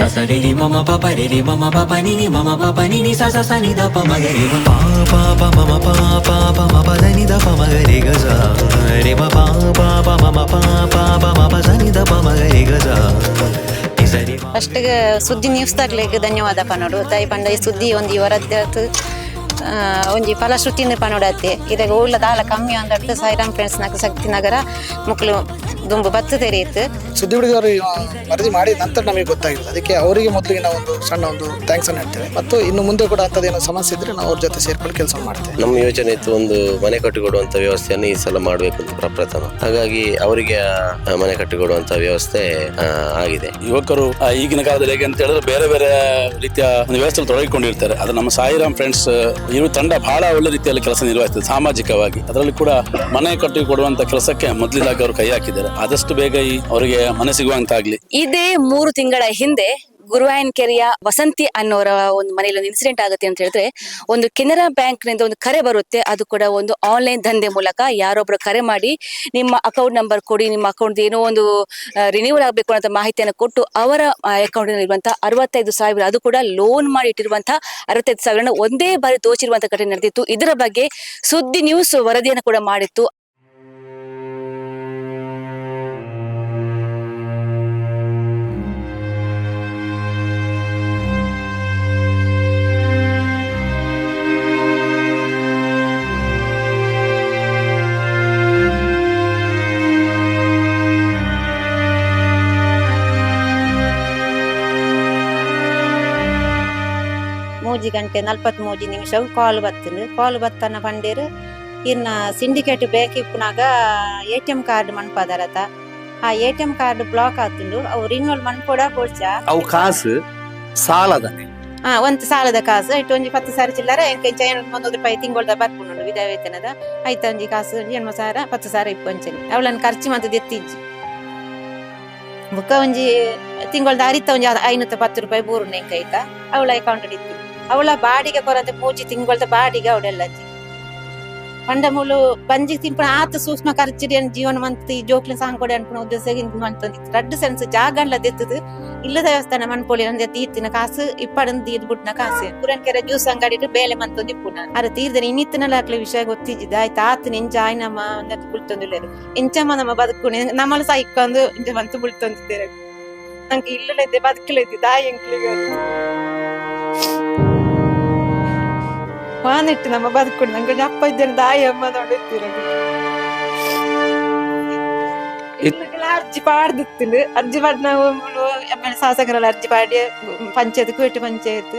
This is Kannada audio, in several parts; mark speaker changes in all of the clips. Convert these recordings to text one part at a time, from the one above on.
Speaker 1: ಮಮ್ಮ ಪಾಪರೆ ಬಮ್ಮ ಬಾಪಾನಿ ನಿ ಮಮ್ಮ ಪಾಪನೆ ನಿ ಸಸ ನಿ ದಪ್ಪ ಮದೆ ಬ ಬಾ ಬಾ ಬಾ ಬ ಮ ಬ ಮ ಬಾ ಬಾ ಬಬ ದ ಬಮ ದೆರಿ ಗಜಾ ರೀ ಬಾ ಬಾ ಬಾ ಬ ಮ ಬಾ ಬಾ ಬಾ ಬ ಬಾ ಬ ದ ಬಾ ಮದೆರಿ ಗಜಾರಿ
Speaker 2: ಫಸ್ಟ್ ಸುದ್ದಿ ನ್ಯೂಸ್ ದಾಗ್ಲೆಗ್ ಧನ್ಯವಾದ ಪನೊಡು ತಾಯಿ ಪಂಡೈ ಸುದ್ದಿ ಒಂಜಿ ವರ ದ್ ಆತ್ ಆ ಒ ಒಂಜಿ ಪಲ ಸುದ್ದಿನ್ ಪನೊಡತ್ತೆ ಇದಗ್ ಉಡುಲ್ದ ಕಮ್ಮಿ ಆಂದಟ್ ಸೈರಾನ್ ಫ್ರೆಂಡ್ಸ್ ನಕ್ ಶಕ್ತಿ ನಗರ ಮುಕ್ಲು ದುಂಬು ಬತ್ತು ತೆರೆಯಿತು.
Speaker 3: ಸುದ್ದಿ ಹುಡುಗರು ವರದಿ ಮಾಡಿದ ನಂತರ ನಮಗೆ ಗೊತ್ತಾಗಿದೆ. ಅದಕ್ಕೆ ಅವರಿಗೆ ಮೊದಲಿಗೆ ನಾವು ಒಂದು ಸಣ್ಣ ಒಂದು ಥ್ಯಾಂಕ್ಸ್ ಅನ್ನು ಹೇಳ್ತೇವೆ. ಮತ್ತು ಇನ್ನು ಮುಂದೆ ಕೂಡ ಅಂಥದ್ದೇನೋ ಸಮಸ್ಯೆ ಇದ್ರೆ ನಾವು ಅವ್ರ ಜೊತೆ ಸೇರ್ಕೊಂಡು ಕೆಲಸ ಮಾಡ್ತೇವೆ.
Speaker 4: ನಮ್ಮ ಯೋಜನೆ ಇತ್ತು ಒಂದು ಮನೆ ಕಟ್ಟಿಕೊಡುವಂತ ವ್ಯವಸ್ಥೆಯನ್ನು ಈ ಸಲ ಮಾಡಬೇಕು ಅಂತ ಪ್ರಪ್ರಥಮ. ಹಾಗಾಗಿ ಅವರಿಗೆ ಮನೆ ಕಟ್ಟಿಕೊಡುವಂತ ವ್ಯವಸ್ಥೆ ಆಗಿದೆ.
Speaker 5: ಯುವಕರು ಈಗಿನ ಕಾಲದಲ್ಲಿ ಹೇಗೆ ಅಂತ ಹೇಳಿದ್ರೆ ಬೇರೆ ಬೇರೆ ರೀತಿಯ ಒಂದು ವ್ಯವಸ್ಥೆಯಲ್ಲಿ ತೊಡಗಿಕೊಂಡಿರ್ತಾರೆ. ಅದು ನಮ್ಮ ಸಾಯಿರಾಮ್ ಫ್ರೆಂಡ್ಸ್ ಇವರು ತಂಡ ಬಹಳ ಒಳ್ಳೆ ರೀತಿಯಲ್ಲಿ ಕೆಲಸ ನಿರ್ವಹಿಸ್ತದೆ ಸಾಮಾಜಿಕವಾಗಿ. ಅದರಲ್ಲಿ ಕೂಡ ಮನೆ ಕಟ್ಟಿಕೊಡುವಂತ ಕೆಲಸಕ್ಕೆ ಮೊದಲಿದಾಗಿ ಅವರು ಕೈ ಹಾಕಿದ್ದಾರೆ. ಆದಷ್ಟು ಬೇಗ ಈ ಅವರಿಗೆ ಮನೆ ಸಿಗುವಂತಾಗ್ಲಿ.
Speaker 6: ಇದೇ ಮೂರು ತಿಂಗಳ ಹಿಂದೆ ಗುರುವಾಯನ್ ಕೆರೆಯ ವಸಂತಿ ಅನ್ನೋರ ಒಂದು ಮನೆಯಲ್ಲಿ ಒಂದು ಇನ್ಸಿಡೆಂಟ್ ಆಗುತ್ತೆ ಅಂತ ಹೇಳಿದ್ರೆ, ಒಂದು ಕೆನರಾ ಬ್ಯಾಂಕ್ನಿಂದ ಒಂದು ಕರೆ ಬರುತ್ತೆ. ಅದು ಕೂಡ ಒಂದು ಆನ್ಲೈನ್ ದಂಧೆ ಮೂಲಕ ಯಾರೊಬ್ರು ಕರೆ ಮಾಡಿ ನಿಮ್ಮ ಅಕೌಂಟ್ ನಂಬರ್ ಕೊಡಿ, ನಿಮ್ಮ ಅಕೌಂಟ್ ಏನೋ ಒಂದು ರಿನ್ಯೂವಲ್ ಆಗಬೇಕು ಅಂತ ಮಾಹಿತಿಯನ್ನು ಕೊಟ್ಟು ಅವರ ಅಕೌಂಟ್ ಇರುವಂತಹ ಅರವತ್ತೈದು ಸಾವಿರ, ಅದು ಕೂಡ ಲೋನ್ ಮಾಡಿ ಇಟ್ಟಿರುವಂತಹ ಅರವತ್ತೈದು ಸಾವಿರ ಒಂದೇ ಬಾರಿ ದೋಚಿರುವಂತಹ ಘಟನೆ ನಡೆದಿತ್ತು. ಇದರ ಬಗ್ಗೆ ಸುದ್ದಿ ನ್ಯೂಸ್ ವರದಿಯನ್ನು ಕೂಡ ಮಾಡಿತ್ತು.
Speaker 2: ಮೂಜಿ ಗಂಟೆ ನಲ್ಪತ್ ಮೂಜಿ ನಿಮಿಷ ಕಾಲ್ ಬತ್ತುಂಡು ಕಾಲ್ ಬತ್ತನ ಪಂಡೇರು ಇನ್ನ ಸಿಂಡಿಕೇಟ್ ಬೇಕಿಪ್ಪುನಾಗ ಎ ಟಿ ಎಂ ಕಾರ್ಡ್ ಮನ್ಪದಾರತ. ಆ A T M card block ಆತುಂಡು ಅವು ರಿನ್ಯೂವಲ್ ಮನ್ಪೊಡ ಬೋಡ್ಚ
Speaker 7: ಅವು ಕಾಸು ಸಾಲದ.
Speaker 2: ಹಾ ಒಂದು ಸಾಲದ ಕಾಸು. ಐಟ್ ಒಂಜಿ ಪತ್ತು ಸಾವಿರ ಚಿಲ್ಲರ ಎಂಕ ಒಂದೊಂದು ರೂಪಾಯಿ ತಿಂಗಳದ ಬರ್ಕೊಂಡು ವಿಧ ವೇತನದ ಐತ ಒಂಜಿ ಕಾಸು ಎಣ್ಮ ಸಾರ ಪತ್ತು ಸಾವಿರ ಇಪ್ಪಂಚನಿ. ಅವಳನ್ನು ಖರ್ಚು ಮತ್ತು ಎತ್ತಿಜ್ಜಿ ಬುಕ್ಕ ಒಂಜಿ ತಿಂಗಳದ ಅರಿತ ಒಂಜಿ ಐನೂತ್ತ ಪತ್ತು ರೂಪಾಯಿ ಬೂರು ಎಂಕ ಐತ ಅವಳ ಅಕೌಂಟ್ ಇತ್ತು. ಅವಳ ಬಾಡಿಗೆ ಕೊರತೆ ಪೂಜಿ ತಿಂಗೊಳ್ದ ಬಾಡಿಗೆ ಅವಡೆಲ್ಲಜ್ಜಿ ಪಂಡ ಮೂಲು ಬಂಜಿ ತಿಂಪಣ ಆತ ಸೂಕ್ಷ್ಮ ಖರ್ಚಿಡಿ ಅನ್ ಜೀವನ ಮಂತ್ ಜೋಕ್ಲ ಕೊಡಿ ಅನ್ಪುಣ ಉದ್ದೇಶ ಮಂತಂದಿತ್ತು ರಡ್ಡು ಸೆನ್ಸ್ ಜಾಗ ದೆತ್ತದು. ಇಲ್ಲದ ದೇವಸ್ಥಾನ ಮನ್ಪೊಲಿ ಅಂದೆ ತೀರ್ತಿನ ಕಾಸು, ಇಪ್ಪಡನ್ ತೀರ್ದ್ ಬಿಟ್ನ ಕಾಸು. ಪುರನ್ ಕೆರೆ ಜ್ಯೂಸ್ ಅಂಗಡಿ ಇಟ್ಟು ಬೇಲೆ ಮಂತೊಂದು ಇಪ್ಪುನ ಅರ ತೀರ್ದನ ಇನ್ನಿತ್ತನಲ್ಲ ಹಾಕ್ಲೆ ವಿಷಯ ಗೊತ್ತಿದ್ದ ಆಯ್ತು, ಆತ ಇಂಚ ಆಯ್ ನಮ್ಮ ಅಂದತ್ ಬುಳ್ತೊಂದುಲ್ಲೇರು. ಇಂಚಮ್ಮ ನಮ್ಮ ಬದುಕುಣಿ ನಮ್ಮಲ್ಲಿ ಸಹ ಇಕ್ಕೊಂದು ಇಂಚ ಮಂತು ಬುಳ್ತೊಂದಿದ್ದೇವೆ ನಂಗೆ ಇಲ್ಲದೆ ಬದುಕಲಿದ್ದೆ, ದಾಯಿ ಎಂಕ್ಲಿಗೆ ವಾನಿಟ್ಟು ನಮ್ಮ ಬದುಕೊಂಡು. ನಂಗೆ ಅಪ್ಪ ಇದ್ದೇನೆ ದಾಯಿ ಅಮ್ಮ ನೋಡಿರ್ತೀರದು ಅರ್ಜಿ ಪಾಡ್ದಿತ್ತು ಅರ್ಜಿ ಪಾಡ್ ನಾವು ಶಾಸಕರೆಲ್ಲ ಅರ್ಜಿ ಪಾಡಿ ಪಂಚಾಯತ್ ಕೋಟೆ ಪಂಚಾಯತ್.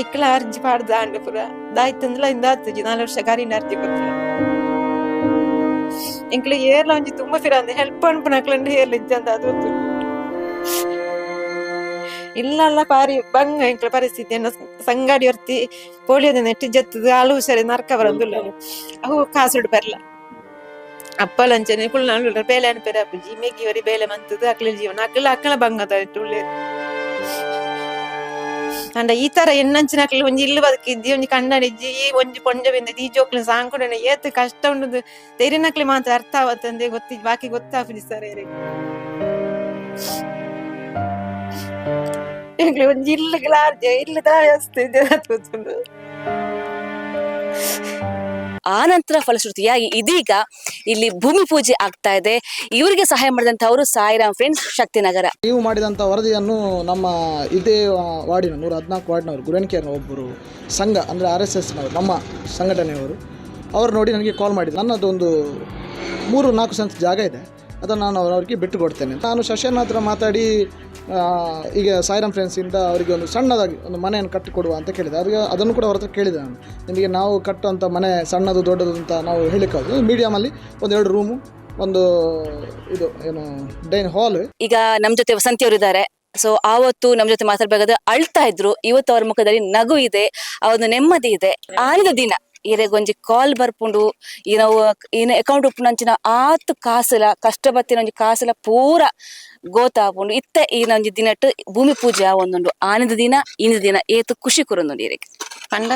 Speaker 2: ಐಕ್ಲ ಅರ್ಜಿ ಪಾಡ್ದ ಆಂಡ ಪುರ. ದಾಯ್ತಂದ್ರೆ ಇಂದ ಆತಜಿ ನಾಲ್ಕು ವರ್ಷ ಕಾರಿನ ಅರ್ಜಿ ಕೊಡ್ತಾರೆ ಎಂಕ್ಲ ಏರ್ಲ ಒಂಜಿ ತುಂಬ ಫಿರ ಅಂದ್ರೆ ಹೆಲ್ಪ್ ಅನ್ಪನಕ್ಲಂಡು ಏರ್ಲ ಇಜ್ಜಂದ ಅದು ಇಲ್ಲಲ್ಲ ಪಾರಿ, ಬಂಗ ಎಂಕ್ಲ ಪರಿಸ್ಥಿತಿ ಎನ್ನ ಸಂಗಾಡಿ ಹೊರ್ತಿ ಪೋಲಿಯೋದ ನೆಟ್ಟಿ ಜತ್ತದ ಆಳು ಹುಷಾರಿ ನರ್ಕ ಬರಂದುಲ್ಲ. ಅವು ಕಾಸುಡು ಬರ್ಲ. ಅಪ್ಪಲಂಚನೆ ಕುಳ್ಳ ಬೇಲೆ ಅನ್ಪೇರ ಅಪ್ಪುಜಿ ಮೇಗಿ ವರಿ ಬೇಲೆ ಮಂತದ ಅಕ್ಲ ಜೀವನ ಅಕ್ಲ ಅಕ್ಲ ಬಂಗದ ಉಳ್ಳೆ. ಅಂಡ ಈ ತರ ಎನ್ನಂಚಿನ ಅಕ್ಲ ಒಂಜಿ ಇಲ್ಲಿ ಬದುಕಿದ್ದಿ, ಒಂಜಿ ಕಣ್ಣಡಿಜ್ಜಿ, ಈ ಒಂಜಿ ಪೊಂಜ ಬೆಂದದಿ ಈ ಜೋಕ್ಲ ಸಾಂಕೊಡನೆ ಏತ್ ಕಷ್ಟ ಉಂಡದು. ತೆರಿನಕ್ಲೆ ಮಾತ್ರ ಅರ್ಥ ಆವತ್ತಂದೆ ಗೊತ್ತಿ, ಬಾಕಿ ಗೊತ್ತಾಫಿಲಿ ಸರ್. ಎಂಕ್ಲೆ ಒಂದು ಇಲ್ಲಿ ಗ್ಲಾರ್ಜೆ ಇಲ್ಲಿ ಗೊತ್ತುಂಡು
Speaker 6: ಆ ನಂತರ ಫಲಶ್ರುತಿಯಾಗಿ ಇದೀಗ ಇಲ್ಲಿ ಭೂಮಿ ಪೂಜೆ ಆಗ್ತಾ ಇದೆ. ಇವರಿಗೆ ಸಹಾಯ ಮಾಡಿದಂತವರು ಸಾಯಿರಾಮ್ ಫ್ರೆಂಡ್ಸ್ ಶಕ್ತಿನಗರ.
Speaker 3: ನೀವು ಮಾಡಿದಂಥ ವರದಿಯನ್ನು ನಮ್ಮ ಇದೇ ವಾರ್ಡಿನ ನೂರ ಹದಿನಾಲ್ಕು ವಾರ್ಡ್ನವರು ಗುರಣಿಕೆಯರ್ನ ಒಬ್ಬರು ಸಂಘ ಅಂದರೆ ಆರ್ ಎಸ್ ಎಸ್ನವರು ನಮ್ಮ ಸಂಘಟನೆಯವರು ಅವರು ನೋಡಿ ನನಗೆ ಕಾಲ್ ಮಾಡಿದ್ರು. ನನ್ನದು ಒಂದು ಮೂರು ನಾಲ್ಕು ಸೆನ್ಸ್ ಜಾಗ ಇದೆ. ಅದನ್ನು ನಾನು ಅವರಿಗೆ ಬಿಟ್ಟು ಕೊಡ್ತೇನೆ ನಾನು ಶಶನ್ ಹತ್ರ ಮಾತಾಡಿ ಈಗ ಸಾಯಿರಾಮ್ ಫ್ರೆಂಡ್ಸಿಂದ ಅವರಿಗೆ ಒಂದು ಸಣ್ಣದಾಗಿ ಒಂದು ಮನೆಯನ್ನು ಕಟ್ಟಿಕೊಡುವ ಅಂತ ಕೇಳಿದೆ. ಅದಕ್ಕೆ ಅದನ್ನು ಕೂಡ ಅವ್ರ ಹತ್ರ ಕೇಳಿದೆ ನಾನು. ನಿಮಗೆ ನಾವು ಕಟ್ಟುವಂಥ ಮನೆ ಸಣ್ಣದು ದೊಡ್ಡದು ಅಂತ ನಾವು ಹೇಳಿಕ್ಕಾಗದು ಮೀಡಿಯಮಲ್ಲಿ ಒಂದೆರಡು ರೂಮು ಒಂದು ಇದು ಏನು ಡೈನ್ ಹಾಲ್
Speaker 6: ಈಗ ನಮ್ಮ ಜೊತೆ ವಸಂತಿ ಅವರು ಇದ್ದಾರೆ. ಸೊ ಆವತ್ತು ನಮ್ಮ ಜೊತೆ ಮಾತಾಡಬೇಕಾದ್ರೆ ಅಳ್ತಾ ಇದ್ರು. ಇವತ್ತು ಅವ್ರ ಮುಖದಲ್ಲಿ ನಗು ಇದೆ ಆ ಒಂದು ನೆಮ್ಮದಿ ಇದೆ. ಆನಂದ ದಿನ. ಇರೆಗೊಂಜಿ ಕಾಲ್ ಬರ್ಪುಂಡು ಈ ನಾವು ಈ ಅಕೌಂಟ್ ಉಪ್ಪುನಂಚಿನ ಆತ್ ಕಾಸಲ ಕಷ್ಟ ಬತ್ತಿನ ಒಂಜಿ ಕಾಸಲ ಪೂರ ಗೋತಾಪುಂಡು. ಇತ್ತ ಈನ ಒಂಜಿ ದಿನಟ್ ಭೂಮಿ ಪೂಜೆ ಆವೊಂದುಂಡು. ಆನದ ದಿನ ಇಂದ ದಿನ, ಏತು ಖುಷಿ ಕುರೊಂದುಂಡು ಇರೆಗ್.
Speaker 2: ಪಂಡ,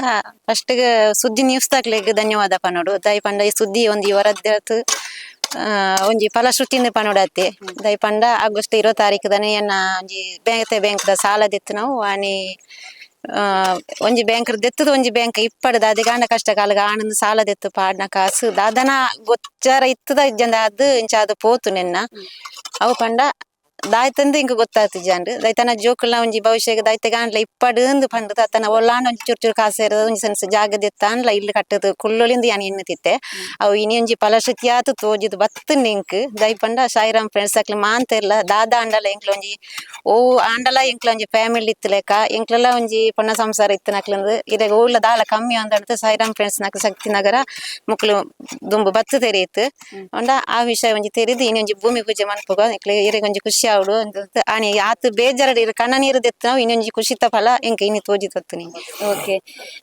Speaker 2: ಫಸ್ಟ್ ಸುದ್ದಿ ನ್ಯೂಸ್ ತಕ್ಲಿಕ್ಕೆ ಧನ್ಯವಾದ ಪನೋಡು ದಯ ಪಂಡ ಈ ಸುದ್ದಿ ಒಂದು ಇವರದ್ದು ಒಂಜಿ ಫಲಶ್ರುತಿಯಿಂದ ಪನೊಡತ್ತೆ. ದೈ ಪಂಡ ಆಗಸ್ಟ್ ಇರೋ ತಾರೀಕದನೆ ಎನ್ನ ಒಂಜಿ ಬ್ಯಾಂಕ್ ಬ್ಯಾಂಕ್ದ ಸಾಲ ದೆತ್ತು ನಾವು, ಆನಿ ಒಂಜಿ ಬ್ಯಾಂಕ್ ದೆತ್ತದ ಒಂಜಿ ಬ್ಯಾಂಕ್ ಇಪ್ಪಡ್ದ. ಅದೇ ಗಾಂಡ ಕಷ್ಟ ಕಾಲಗ ಆನಂದ್ ಸಾಲ ದೆತ್ತು ಪಾಡ್ನ ಕಾಸು. ದಾದನ ಗೊಚ್ಚಾರ ಇತ್ತದ ಇಜ್ಜಂದ ಅದು ಇಂಚ ಅದು ಪೋತು ನೆನ್ನ. ಅವು ಪಂಡ ದಾಯ್ತಂದು ಇಂಕ ಗೊತ್ತಾತು ಜಾಂಡ್ ದೈತನ ಜೋಕುಲ ಒಂಜಿ ಭವಿಷ್ಯಗ್ ದೈತೆ ಗಾಂಡ್ಲ ಇಪ್ಪಡು ಪಂಡ್ ತತ್ತನ ಒಲ್ಲಾಂಡ್ ಒಂಜಿ ಚೂರು ಚೂರು ಕಾಸು ಇರೋದು ಒಂಜಿ ಸಣ್ಣ ಜಾಗ ದೆತ್ತಾನ್ಲ ಇಲ್ಲಿ ಕಟ್ಟದು ಕುಳ್ಳೊಳಿಂದ ಯಾನ್ ಎನ್ನುತ್ತಿತ್ತೆ ಅವು ಇನಿ ಒಂಜಿ ಫಲಶ್ರುತಿ ಆತು ತೋಜಿದ್ ಬತ್ತು ನಿಂಕ್ ದೈ ಪಂಡ ಸಾಯಿರಾಮ್ ಫ್ರೆಂಡ್ಸ್ ಅಕ್ಲಿ ಮಾಂತೆರ್ಲ ದಾದ ಆಂಡಲ ಎಂಕ್ಲ ಒಂಜಿ ಓ ಆಂಡಲ ಎಂಕ್ಲ ಒಂಜಿ ಫ್ಯಾಮಿಲಿ ಇತ್ತು ಲೆಕ್ಕ ಎಂಕ್ಲೆಲ್ಲ ಒಂಜಿ ಪೊಣ್ಣ ಸಂಸಾರ ಇತ್ತು ನಕ್ಲಂದು ಇದಾಗ ಓಲ್ಲ ದಾಲ ಕಮ್ಮಿ ಅಂದಡ್ದು ಸಾಯಿರಾಮ್ ಫ್ರೆಂಡ್ಸ್ ನಕ್ ಶಕ್ತಿ ನಗರ ಮುಕ್ಲು ದುಂಬು ಬತ್ತು ತೆರೆಯಿತ್ತು ಅಂಡ ಆ ವಿಷಯ ಒಂಜಿ ತೆರಿದು ಇನಿ ಒಂಜಿ ಭೂಮಿ ಪೂಜೆ ಮನ್ಪುಗ ಎಂಕ್ಲೆ ಇರೆಗ್ ಒಂಜಿ ಖುಷಿ ಅಂತ ಆನಿ ಆತು ಬೇಜಾರಡ್ ಇರ ಕಣ್ಣ ನಾವು ಇನ್ನೊಂಜಿ ಖುಷಿತ ಫಲ ಎಂಕ ಇನ್ನು ತೋಜಿ ತತ್ತು ನಿಂಗೆ
Speaker 6: ಓಕೆ.